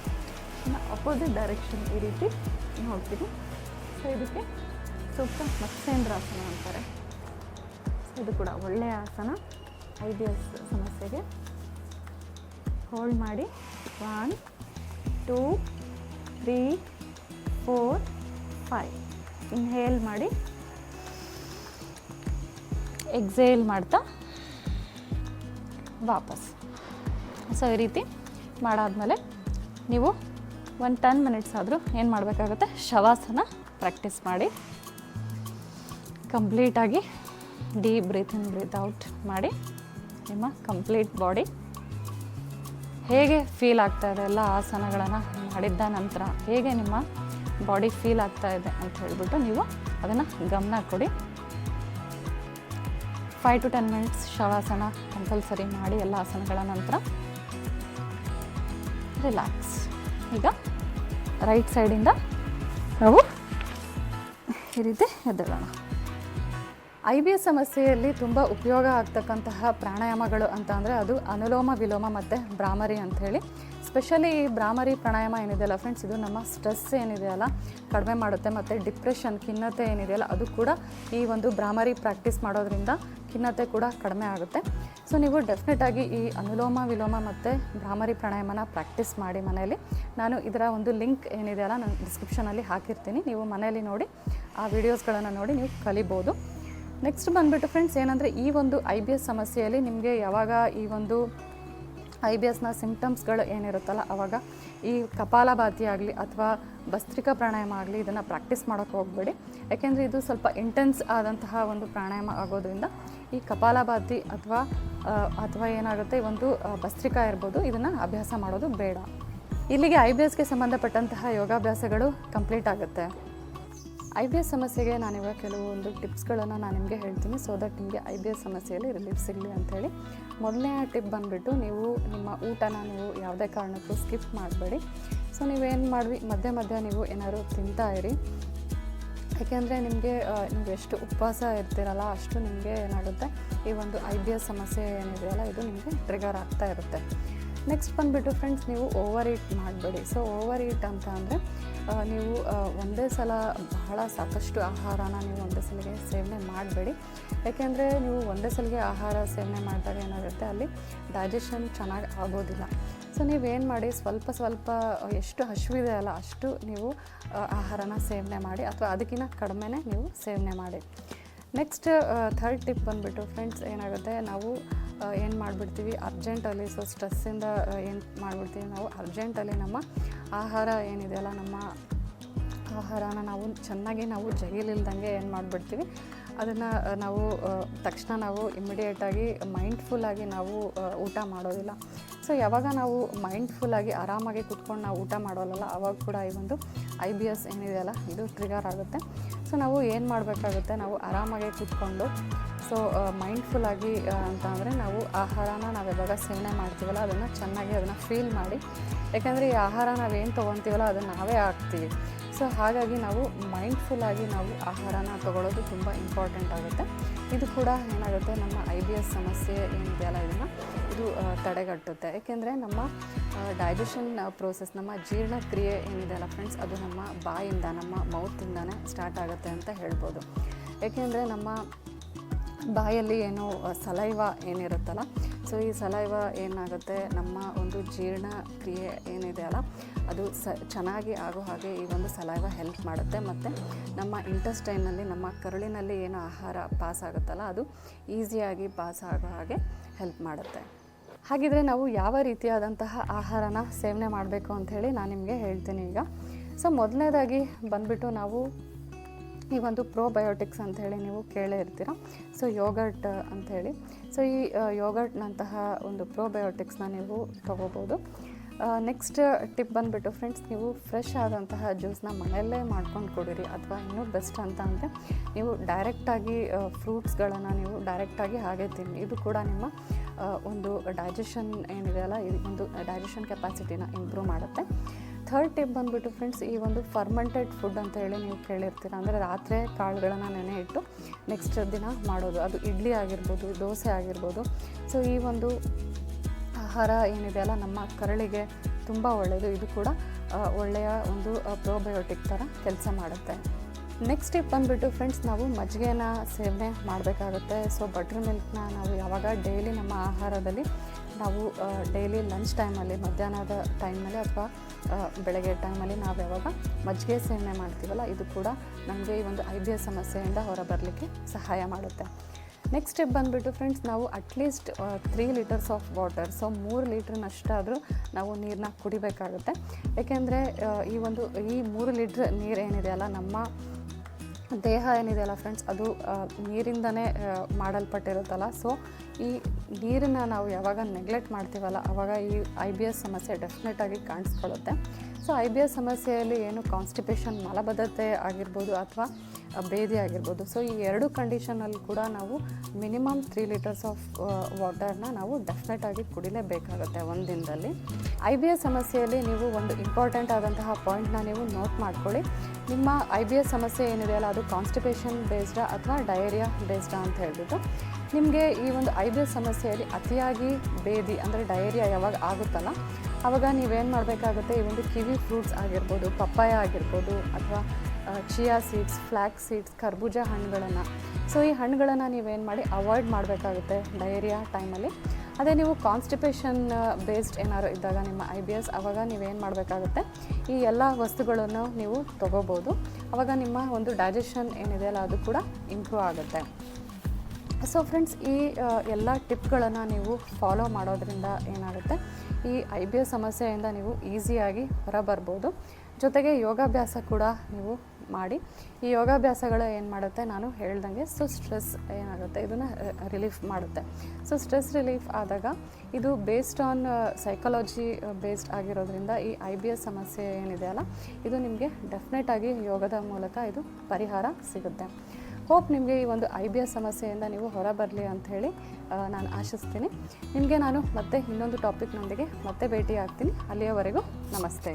ಅಪೋಸಿಟ್ ಡೈರೆಕ್ಷನ್ ಈ ರೀತಿ ನೋಡ್ತೀನಿ. ಸೊ ಇದಕ್ಕೆ ಸೂಕ್ತ ಮತ್ಸ್ಯೇಂದ್ರಾಸನ ಅಂತಾರೆ. ಇದು ಕೂಡ ಒಳ್ಳೆಯ ಆಸನ ಐ ಸಮಸ್ಯೆಗೆ. ಹೋಲ್ಡ್ ಮಾಡಿ. One two three four five inhale ಮಾಡಿ. ಎಕ್ಸೇಲ್ ಮಾಡ್ತಾ ವಾಪಸ್. ಸೊ ಈ ರೀತಿ ಮಾಡಾದಮೇಲೆ ನೀವು ಒಂದು ಟೆನ್ ಮಿನಿಟ್ಸ್ ಆದರೂ ಏನು ಮಾಡಬೇಕಾಗುತ್ತೆ? ಶವಾಸನ ಪ್ರಾಕ್ಟೀಸ್ ಮಾಡಿ. ಕಂಪ್ಲೀಟಾಗಿ deep breathe in breathe out ಮಾಡಿ ನಿಮ್ಮ ಕಂಪ್ಲೀಟ್ ಬಾಡಿ ಹೇಗೆ ಫೀಲ್ ಆಗ್ತಾ ಇದೆ ಎಲ್ಲ ಆಸನಗಳನ್ನು ಮಾಡಿದ್ದ ನಂತರ, ಹೇಗೆ ನಿಮ್ಮ ಬಾಡಿ ಫೀಲ್ ಆಗ್ತಾ ಇದೆ ಅಂತ ಹೇಳಿಬಿಟ್ಟು ನೀವು ಅದನ್ನು ಗಮನ ಕೊಡಿ. Five to ten minutes shavasana compulsory ಮಾಡಿ ಎಲ್ಲ ಆಸನಗಳ ನಂತರ ರಿಲ್ಯಾಕ್ಸ್ ಈಗ ರೈಟ್ ಸೈಡಿಂದ ನಾವು ಈ ರೀತಿ ಎದ್ದೇಳೋಣ. ಐ ಬಿ ಎಸ್ ಸಮಸ್ಯೆಯಲ್ಲಿ ತುಂಬ ಉಪಯೋಗ ಆಗ್ತಕ್ಕಂತಹ ಪ್ರಾಣಾಯಾಮಗಳು ಅಂತ ಅಂದರೆ ಅದು ಅನುಲೋಮ ವಿಲೋಮ ಮತ್ತು ಭ್ರಾಮರಿ ಅಂಥೇಳಿ ಸ್ಪೆಷಲಿ ಈ ಭ್ರಾಮರಿ ಪ್ರಾಣಾಯಾಮ ಏನಿದೆಯಲ್ಲ ಫ್ರೆಂಡ್ಸ್ ಇದು ನಮ್ಮ ಸ್ಟ್ರೆಸ್ ಏನಿದೆಯಲ್ಲ ಕಡಿಮೆ ಮಾಡುತ್ತೆ ಮತ್ತು ಡಿಪ್ರೆಷನ್ ಖಿನ್ನತೆ ಏನಿದೆಯಲ್ಲ ಅದು ಕೂಡ ಈ ಒಂದು ಭ್ರಾಮರಿ ಪ್ರಾಕ್ಟೀಸ್ ಮಾಡೋದ್ರಿಂದ ಖಿನ್ನತೆ ಕೂಡ ಕಡಿಮೆ ಆಗುತ್ತೆ. ಸೊ ನೀವು ಡೆಫಿನೆಟಾಗಿ ಈ ಅನುಲೋಮ ವಿಲೋಮ ಮತ್ತು ಭ್ರಾಮರಿ ಪ್ರಾಣಾಯಾಮನ ಪ್ರಾಕ್ಟೀಸ್ ಮಾಡಿ ಮನೆಯಲ್ಲಿ. ನಾನು ಇದರ ಒಂದು ಲಿಂಕ್ ಏನಿದೆಯಲ್ಲ ನಾನು ಡಿಸ್ಕ್ರಿಪ್ಷನಲ್ಲಿ ಹಾಕಿರ್ತೀನಿ. ನೀವು ಮನೆಯಲ್ಲಿ ನೋಡಿ, ಆ ವಿಡಿಯೋಸ್ಗಳನ್ನು ನೋಡಿ ನೀವು ಕಲಿಬೋದು. ನೆಕ್ಸ್ಟ್ ಬಂದುಬಿಟ್ಟು ಫ್ರೆಂಡ್ಸ್ ಏನಂದರೆ ಈ ಒಂದು ಐ ಬಿ ಎಸ್ ಸಮಸ್ಯೆಯಲ್ಲಿ ನಿಮಗೆ ಯಾವಾಗ ಈ ಒಂದು ಐ ಬಿ ಎಸ್ನ ಸಿಂಪ್ಟಮ್ಸ್ಗಳು ಏನಿರುತ್ತಲ್ಲ ಆವಾಗ ಈ ಕಪಾಲಭಾತಿ ಆಗಲಿ ಅಥವಾ ಭಸ್ತ್ರಿಕಾ ಪ್ರಾಣಾಯಾಮ ಆಗಲಿ ಇದನ್ನು ಪ್ರಾಕ್ಟೀಸ್ ಮಾಡೋಕ್ಕೆ ಹೋಗಬೇಡಿ. ಯಾಕೆಂದರೆ ಇದು ಸ್ವಲ್ಪ ಇಂಟೆನ್ಸ್ ಆದಂತಹ ಒಂದು ಪ್ರಾಣಾಯಾಮ ಆಗೋದ್ರಿಂದ ಈ ಕಪಾಲಭಾತಿ ಅಥವಾ ಅಥವಾ ಏನಾಗುತ್ತೆ ಒಂದು ಭಸ್ತ್ರಿಕಾ ಇರ್ಬೋದು, ಇದನ್ನು ಅಭ್ಯಾಸ ಮಾಡೋದು ಬೇಡ. ಇಲ್ಲಿಗೆ ಐ ಬಿ ಎಸ್ಗೆ ಸಂಬಂಧಪಟ್ಟಂತಹ ಯೋಗಾಭ್ಯಾಸಗಳು ಕಂಪ್ಲೀಟ್ ಆಗುತ್ತೆ. ಐ ಬಿ ಎಸ್ ಸಮಸ್ಯೆಗೆ ನಾನಿವಾಗ ಕೆಲವೊಂದು ಟಿಪ್ಸ್ಗಳನ್ನು ನಾನು ನಿಮಗೆ ಹೇಳ್ತೀನಿ. ಸೊ ದಟ್ ನಿಮಗೆ ಐ ಬಿ ಎಸ್ ಸಮಸ್ಯೆಯಲ್ಲಿ ರಿಲೀಫ್ ಸಿಗಲಿ ಅಂಥೇಳಿ ಮೊದಲನೇ ಟಿಪ್ ಬಂದುಬಿಟ್ಟು ನೀವು ನಿಮ್ಮ ಊಟನ ನೀವು ಯಾವುದೇ ಕಾರಣಕ್ಕೂ ಸ್ಕಿಪ್ ಮಾಡಬೇಡಿ. ಸೊ ನೀವೇನು ಮಾಡಿ ಮಧ್ಯೆ ಮಧ್ಯೆ ನೀವು ಏನಾದ್ರು ತಿಂತಾ ಇರಿ. ಯಾಕೆಂದರೆ ನಿಮಗೆ ನೀವು ಎಷ್ಟು ಉಪವಾಸ ಇರ್ತೀರಲ್ಲ ಅಷ್ಟು ನಿಮಗೆ ಏನಾಗುತ್ತೆ? ಈ ಒಂದು ಐ ಬಿ ಎಸ್ ಸಮಸ್ಯೆ ಏನಿದೆಯಲ್ಲ ಇದು ನಿಮಗೆ ಟ್ರಿಗರ್ ಆಗ್ತಾ ಇರುತ್ತೆ. ನೆಕ್ಸ್ಟ್ ಬಂದುಬಿಟ್ಟು ಫ್ರೆಂಡ್ಸ್ ನೀವು ಓವರ್ ಈಟ್ ಮಾಡಬೇಡಿ. ಸೊ ಓವರ್ ಈಟ್ ಅಂತ ಅಂದರೆ ನೀವು ಒಂದೇ ಸಲ ಬಹಳ ಸಾಕಷ್ಟು ಆಹಾರನ ನೀವು ಒಂದೇ ಸಲಿಗೆ ಸೇವನೆ ಮಾಡಬೇಡಿ. ಯಾಕೆಂದರೆ ನೀವು ಒಂದೇ ಸಲಿಗೆ ಆಹಾರ ಸೇವನೆ ಮಾಡಿದಾಗ ಏನಾಗುತ್ತೆ? ಅಲ್ಲಿ ಡೈಜೆಷನ್ ಚೆನ್ನಾಗಿ ಆಗೋದಿಲ್ಲ. ಸೊ ನೀವೇನು ಮಾಡಿ? ಸ್ವಲ್ಪ ಸ್ವಲ್ಪ ಎಷ್ಟು ಹಸಿವಿದೆ ಅಲ್ಲ, ಅಷ್ಟು ನೀವು ಆಹಾರನ ಸೇವನೆ ಮಾಡಿ ಅಥವಾ ಅದಕ್ಕಿಂತ ಕಡಿಮೆನೇ ನೀವು ಸೇವನೆ ಮಾಡಿ. ನೆಕ್ಸ್ಟ್ ಥರ್ಡ್ ಟಿಪ್ ಬಂದುಬಿಟ್ಟು ಫ್ರೆಂಡ್ಸ್ ಏನಾಗುತ್ತೆ? ನಾವು ಏನು ಮಾಡಿಬಿಡ್ತೀವಿ? ಅರ್ಜೆಂಟಲ್ಲಿ ಸೊ ಸ್ಟ್ರೆಸ್ಸಿಂದ ಏನು ಮಾಡಿಬಿಡ್ತೀವಿ ನಾವು? ಅರ್ಜೆಂಟಲ್ಲಿ ನಮ್ಮ ಆಹಾರ ಏನಿದೆಯಲ್ಲ ನಮ್ಮ ಆಹಾರನ ನಾವು ಚೆನ್ನಾಗಿ ನಾವು ಜಗಿಲಿಲ್ದಂಗೆ ಏನು ಮಾಡಿಬಿಡ್ತೀವಿ? ಅದನ್ನು ನಾವು ತಕ್ಷಣ ನಾವು ಇಮ್ಮಿಡಿಯೇಟಾಗಿ ಮೈಂಡ್ಫುಲ್ಲಾಗಿ ನಾವು ಊಟ ಮಾಡೋದಿಲ್ಲ. ಸೊ ಯಾವಾಗ ನಾವು ಮೈಂಡ್ಫುಲ್ಲಾಗಿ ಆರಾಮಾಗಿ ಕುತ್ಕೊಂಡು ನಾವು ಊಟ ಮಾಡೋಲ್ಲ ಅವಾಗ ಕೂಡ ಈ ಒಂದು ಐ ಬಿ ಎಸ್ ಏನಿದೆಯಲ್ಲ ಇದು ಟ್ರಿಗರ್ ಆಗುತ್ತೆ. ಸೊ ನಾವು ಏನು ಮಾಡಬೇಕಾಗುತ್ತೆ? ನಾವು ಆರಾಮಾಗಿ ಕೂತ್ಕೊಂಡು ಸೊ ಮೈಂಡ್ಫುಲ್ಲಾಗಿ ಅಂತ ಅಂದರೆ ನಾವು ಆಹಾರನ ನಾವು ಯಾವಾಗ ಸೇವನೆ ಮಾಡ್ತೀವಲ್ಲ, ಅದನ್ನು ಚೆನ್ನಾಗಿ ಅದನ್ನು ಫೀಲ್ ಮಾಡಿ. ಯಾಕಂದರೆ ಈ ಆಹಾರ ನಾವೇನು ತೊಗೊತೀವಲ್ಲ, ಅದನ್ನು ನಾವೇ ಹಾಕ್ತೀವಿ. ಸೊ, ಹಾಗಾಗಿ ನಾವು ಮೈಂಡ್ಫುಲ್ಲಾಗಿ ನಾವು ಆಹಾರನ ತಗೊಳ್ಳೋದು ತುಂಬ ಇಂಪಾರ್ಟೆಂಟ್ ಆಗುತ್ತೆ. ಇದು ಕೂಡ ಏನಾಗುತ್ತೆ, ನಮ್ಮ ಐ ಬಿ ಎಸ್ ಸಮಸ್ಯೆ ಏನಿದೆಯಲ್ಲ, ಇದನ್ನು ಇದು ತಡೆಗಟ್ಟುತ್ತೆ. ಏಕೆಂದರೆ ನಮ್ಮ ಡೈಜೆಷನ್ ಪ್ರೋಸೆಸ್ ನಮ್ಮ ಜೀರ್ಣಕ್ರಿಯೆ ಏನಿದೆಯಲ್ಲ ಫ್ರೆಂಡ್ಸ್ ಅದು ನಮ್ಮ ಬಾಯಿಂದ, ನಮ್ಮ ಮೌತಿಂದನೇ ಸ್ಟಾರ್ಟ್ ಆಗುತ್ತೆ ಅಂತ ಹೇಳ್ಬೋದು. ಏಕೆಂದರೆ ನಮ್ಮ ಬಾಯಲ್ಲಿ ಏನು ಸಲೈವ ಏನಿರುತ್ತಲ್ಲ, ಸೊ ಈ ಸಲೈವ ಏನಾಗುತ್ತೆ, ನಮ್ಮ ಒಂದು ಜೀರ್ಣ ಕ್ರಿಯೆ ಏನಿದೆ ಅಲ್ಲ, ಅದು ಸ, ಚೆನ್ನಾಗಿ ಆಗೋ ಹಾಗೆ ಈ ಒಂದು ಸಲೈವ ಹೆಲ್ಪ್ ಮಾಡುತ್ತೆ. ಮತ್ತು ನಮ್ಮ ಇಂಟಸ್ಟೈನಲ್ಲಿ, ನಮ್ಮ ಕರುಳಿನಲ್ಲಿ ಏನು ಆಹಾರ ಪಾಸ್ ಆಗುತ್ತಲ್ಲ, ಅದು ಈಸಿಯಾಗಿ ಪಾಸ್ ಆಗೋ ಹಾಗೆ ಹೆಲ್ಪ್ ಮಾಡುತ್ತೆ. ಹಾಗಿದ್ರೆ ನಾವು ಯಾವ ರೀತಿಯಾದಂತಹ ಆಹಾರನ ಸೇವನೆ ಮಾಡಬೇಕು ಅಂಥೇಳಿ ನಾನು ನಿಮಗೆ ಹೇಳ್ತೀನಿ ಈಗ. ಸೊ ಮೊದಲನೇದಾಗಿ ಬಂದ್ಬಿಟ್ಟು ನಾವು ಈ ಒಂದು ಪ್ರೋಬಯೋಟಿಕ್ಸ್ ಅಂಥೇಳಿ ನೀವು ಕೇಳೇ ಇರ್ತೀರ. ಸೊ ಯೋಗರ್ಟ್ ಅಂಥೇಳಿ ಸೊ ಈ ಯೋಗರ್ಟ್ನಂತಹ ಒಂದು ಪ್ರೋಬಯೋಟಿಕ್ಸ್ನ ನೀವು ತೊಗೋಬೋದು. ನೆಕ್ಸ್ಟ್ ಟಿಪ್ ಬಂದುಬಿಟ್ಟು ಫ್ರೆಂಡ್ಸ್ ನೀವು ಫ್ರೆಶ್ ಆದಂತಹ ಜ್ಯೂಸ್ನ ಮನೆಯಲ್ಲೇ ಮಾಡ್ಕೊಂಡು ಕುಡಿರಿ ಅಥವಾ ಇನ್ನೂ ಬೆಸ್ಟ್ ಅಂತ ಅಂದರೆ ನೀವು ಡೈರೆಕ್ಟಾಗಿ ಫ್ರೂಟ್ಸ್ಗಳನ್ನು ನೀವು ಡೈರೆಕ್ಟಾಗಿ ಹಾಗೆ ತಿನ್ನಿ. ಇದು ಕೂಡ ನಿಮ್ಮ ಒಂದು ಡೈಜೆಷನ್ ಏನಿದೆಯಲ್ಲ ಇದು ಒಂದು ಡೈಜೆಷನ್ ಕೆಪಾಸಿಟಿನ ಇಂಪ್ರೂವ್ ಮಾಡುತ್ತೆ. ಥರ್ಡ್ ಟಿಪ್ ಬಂದುಬಿಟ್ಟು ಫ್ರೆಂಡ್ಸ್ ಈ ಒಂದು ಫರ್ಮೆಂಟೆಡ್ ಫುಡ್ ಅಂತ ಹೇಳಿ ನೀವು ಕೇಳಿರ್ತೀರ, ಅಂದರೆ ರಾತ್ರಿ ಕಾಳುಗಳನ್ನು ನೆನೆ ಇಟ್ಟು ನೆಕ್ಸ್ಟ್ ದಿನ ಮಾಡೋದು. ಅದು ಇಡ್ಲಿ ಆಗಿರ್ಬೋದು, ದೋಸೆ ಆಗಿರ್ಬೋದು. ಸೊ ಈ ಒಂದು ಆಹಾರ ಏನಿದೆಯಲ್ಲ ನಮ್ಮ ಕರಳಿಗೆ ತುಂಬ ಒಳ್ಳೆಯದು ಇದು ಕೂಡ ಒಳ್ಳೆಯ ಒಂದು ಪ್ರೋಬಯೋಟಿಕ್ ಥರ ಕೆಲಸ ಮಾಡುತ್ತೆ. ನೆಕ್ಸ್ಟ್ ಟಿಪ್ ಬಂದುಬಿಟ್ಟು ಫ್ರೆಂಡ್ಸ್ ನಾವು ಮಜ್ಜಿಗೆನ ಸೇವನೆ ಮಾಡಬೇಕಾಗುತ್ತೆ. ಸೊ ಬಟ್ರ್ ಮಿಲ್ಕ್ನ ನಾವು ಯಾವಾಗ ಡೈಲಿ ನಮ್ಮ ಆಹಾರದಲ್ಲಿ ನಾವು ಡೈಲಿ ಲಂಚ್ ಟೈಮಲ್ಲಿ ಮಧ್ಯಾಹ್ನದ ಟೈಮಲ್ಲಿ ಅಥವಾ ಬೆಳಗ್ಗೆ ಟೈಮಲ್ಲಿ ನಾವು ಯಾವಾಗ ಮಜ್ಜಿಗೆ ಸೇವನೆ ಮಾಡ್ತೀವಲ್ಲ, ಇದು ಕೂಡ ನಮಗೆ ಈ ಒಂದು ಐ ಸಮಸ್ಯೆಯಿಂದ ಹೊರ ಬರಲಿಕ್ಕೆ ಸಹಾಯ ಮಾಡುತ್ತೆ. ನೆಕ್ಸ್ಟ್ ಸ್ಟೆಪ್ ಬಂದುಬಿಟ್ಟು ಫ್ರೆಂಡ್ಸ್ ನಾವು at least three litres of water so ಮೂರು ಲೀಟ್ರ್ನಷ್ಟಾದರೂ ನಾವು ನೀರನ್ನ ಕುಡಿಬೇಕಾಗುತ್ತೆ. ಏಕೆಂದರೆ ಈ ಒಂದು, ಈ ಮೂರು ಲೀಟ್ರ್ ನೀರು ಏನಿದೆಯಲ್ಲ ನಮ್ಮ ದೇಹ ಏನಿದೆಯಲ್ಲ ಫ್ರೆಂಡ್ಸ್ ಅದು ನೀರಿಂದನೇ ಮಾಡಲ್ಪಟ್ಟಿರುತ್ತಲ್ಲ. ಸೊ ಈ ನೀರನ್ನು ನಾವು ಯಾವಾಗ ನೆಗ್ಲೆಕ್ಟ್ ಮಾಡ್ತೀವಲ್ಲ ಆವಾಗ ಈ ಐ ಬಿ ಎಸ್ ಸಮಸ್ಯೆ ಡೆಫಿನೆಟಾಗಿ ಕಾಣಿಸ್ಕೊಳ್ಳುತ್ತೆ. ಸೊ ಐ ಬಿ ಎಸ್ ಸಮಸ್ಯೆಯಲ್ಲಿ ಏನು ಕಾನ್ಸ್ಟಿಪೇಷನ್ ಮಲಬದ್ಧತೆ ಆಗಿರ್ಬೋದು ಅಥವಾ ಬೇದಿ ಆಗಿರ್ಬೋದು. ಸೊ ಈ ಎರಡು ಕಂಡೀಷನಲ್ಲಿ ಕೂಡ ನಾವು ಮಿನಿಮಮ್ ತ್ರೀ ಲೀಟರ್ಸ್ ಆಫ್ ವಾಟರ್ನ ನಾವು ಡೆಫಿನೆಟಾಗಿ ಕುಡಿಲೇಬೇಕಾಗುತ್ತೆ ಒಂದು ದಿನದಲ್ಲಿ. ಐ ಬಿ ಎಸ್ ಸಮಸ್ಯೆಯಲ್ಲಿ ನೀವು ಒಂದು ಇಂಪಾರ್ಟೆಂಟ್ ಆದಂತಹ ಪಾಯಿಂಟ್ನ ನೀವು ನೋಟ್ ಮಾಡ್ಕೊಳ್ಳಿ. ನಿಮ್ಮ ಐ ಬಿ ಎಸ್ ಸಮಸ್ಯೆ ಏನಿದೆಯಲ್ಲ ಅದು ಕಾನ್ಸ್ಟಿಪೇಷನ್ ಬೇಸ್ಡಾ ಅಥವಾ ಡಯೇರಿಯಾ ಬೇಸ್ಡಾ ಅಂತ ಹೇಳ್ಬಿಟ್ಟು. ನಿಮಗೆ ಈ ಒಂದು ಐ ಬಿ ಎಸ್ ಸಮಸ್ಯೆಯಲ್ಲಿ ಅತಿಯಾಗಿ ಬೇದಿ ಅಂದರೆ ಡಯರಿಯಾ ಯಾವಾಗ ಆಗುತ್ತಲ್ಲ ಆವಾಗ ನೀವೇನು ಮಾಡಬೇಕಾಗುತ್ತೆ, ಈ ಒಂದು ಕಿವಿ ಫ್ರೂಟ್ಸ್ ಆಗಿರ್ಬೋದು, ಪಪ್ಪಾಯ ಆಗಿರ್ಬೋದು, ಅಥವಾ ಚಿಯಾ ಸೀಡ್ಸ್ ಫ್ಲ್ಯಾಕ್ ಸೀಡ್ಸ್, ಕರ್ಬೂಜ ಹಣ್ಣುಗಳನ್ನು. ಸೊ, ಈ ಹಣ್ಣುಗಳನ್ನು ನೀವೇನು ಮಾಡಿ ಅವಾಯ್ಡ್ ಮಾಡಬೇಕಾಗುತ್ತೆ ಡಯರಿಯಾ ಟೈಮಲ್ಲಿ. ಅದೇ ನೀವು ಕಾನ್ಸ್ಟಿಪೇಷನ್ ಬೇಸ್ಡ್ ಏನಾದ್ರು ಇದ್ದಾಗ ನಿಮ್ಮ ಐ ಬಿ ಎಸ್ ಆವಾಗ ನೀವೇನು ಮಾಡಬೇಕಾಗುತ್ತೆ, ಈ ಎಲ್ಲ ವಸ್ತುಗಳನ್ನು ನೀವು ತೊಗೋಬೋದು. ಆವಾಗ ನಿಮ್ಮ ಒಂದು ಡೈಜೆಷನ್ ಏನಿದೆಯಲ್ಲ ಅದು ಕೂಡ ಇಂಪ್ರೂವ್ ಆಗುತ್ತೆ. ಸೊ, ಫ್ರೆಂಡ್ಸ್, ಈ ಎಲ್ಲ ಟಿಪ್ಗಳನ್ನು ನೀವು ಫಾಲೋ ಮಾಡೋದ್ರಿಂದ ಏನಾಗುತ್ತೆ ಈ ಐ ಬಿ ಎಸ್ ಸಮಸ್ಯೆಯಿಂದ ನೀವು ಈಸಿಯಾಗಿ ಹೊರಬರ್ಬೋದು. ಜೊತೆಗೆ ಯೋಗಾಭ್ಯಾಸ ಕೂಡ ನೀವು ಮಾಡಿ. ಈ ಯೋಗಾಭ್ಯಾಸಗಳು ಏನು ಮಾಡುತ್ತೆ? ನಾನು ಹೇಳ್ದಂಗೆ ಸೊ ಸ್ಟ್ರೆಸ್ ಏನಾಗುತ್ತೆ? ಇದನ್ನು ರಿಲೀಫ್ ಮಾಡುತ್ತೆ. ಸೊ ಸ್ಟ್ರೆಸ್ ರಿಲೀಫ್ ಆದಾಗ ಇದು ಬೇಸ್ಡ್ ಆನ್ ಸೈಕಾಲಜಿ ಬೇಸ್ಡ್ ಆಗಿರೋದ್ರಿಂದ ಈ ಐ ಬಿ ಎಸ್ ಸಮಸ್ಯೆ ಏನಿದೆ ಅಲ್ಲ, ಇದು ನಿಮಗೆ ಡೆಫಿನೆಟಾಗಿ ಯೋಗದ ಮೂಲಕ ಇದು ಪರಿಹಾರ ಸಿಗುತ್ತೆ. ಹೋಪ್ ನಿಮಗೆ ಈ ಒಂದು ಐ ಬಿ ಎಸ್ ಸಮಸ್ಯೆಯಿಂದ ನೀವು ಹೊರಬರಲಿ ಅಂಥೇಳಿ ನಾನು ಆಶಿಸ್ತೀನಿ. ನಿಮಗೆ ನಾನು ಮತ್ತೆ ಇನ್ನೊಂದು ಟಾಪಿಕ್ನೊಂದಿಗೆ ಮತ್ತೆ ಭೇಟಿ ಆಗ್ತೀನಿ ಅಲ್ಲಿಯವರೆಗೂ ನಮಸ್ತೆ.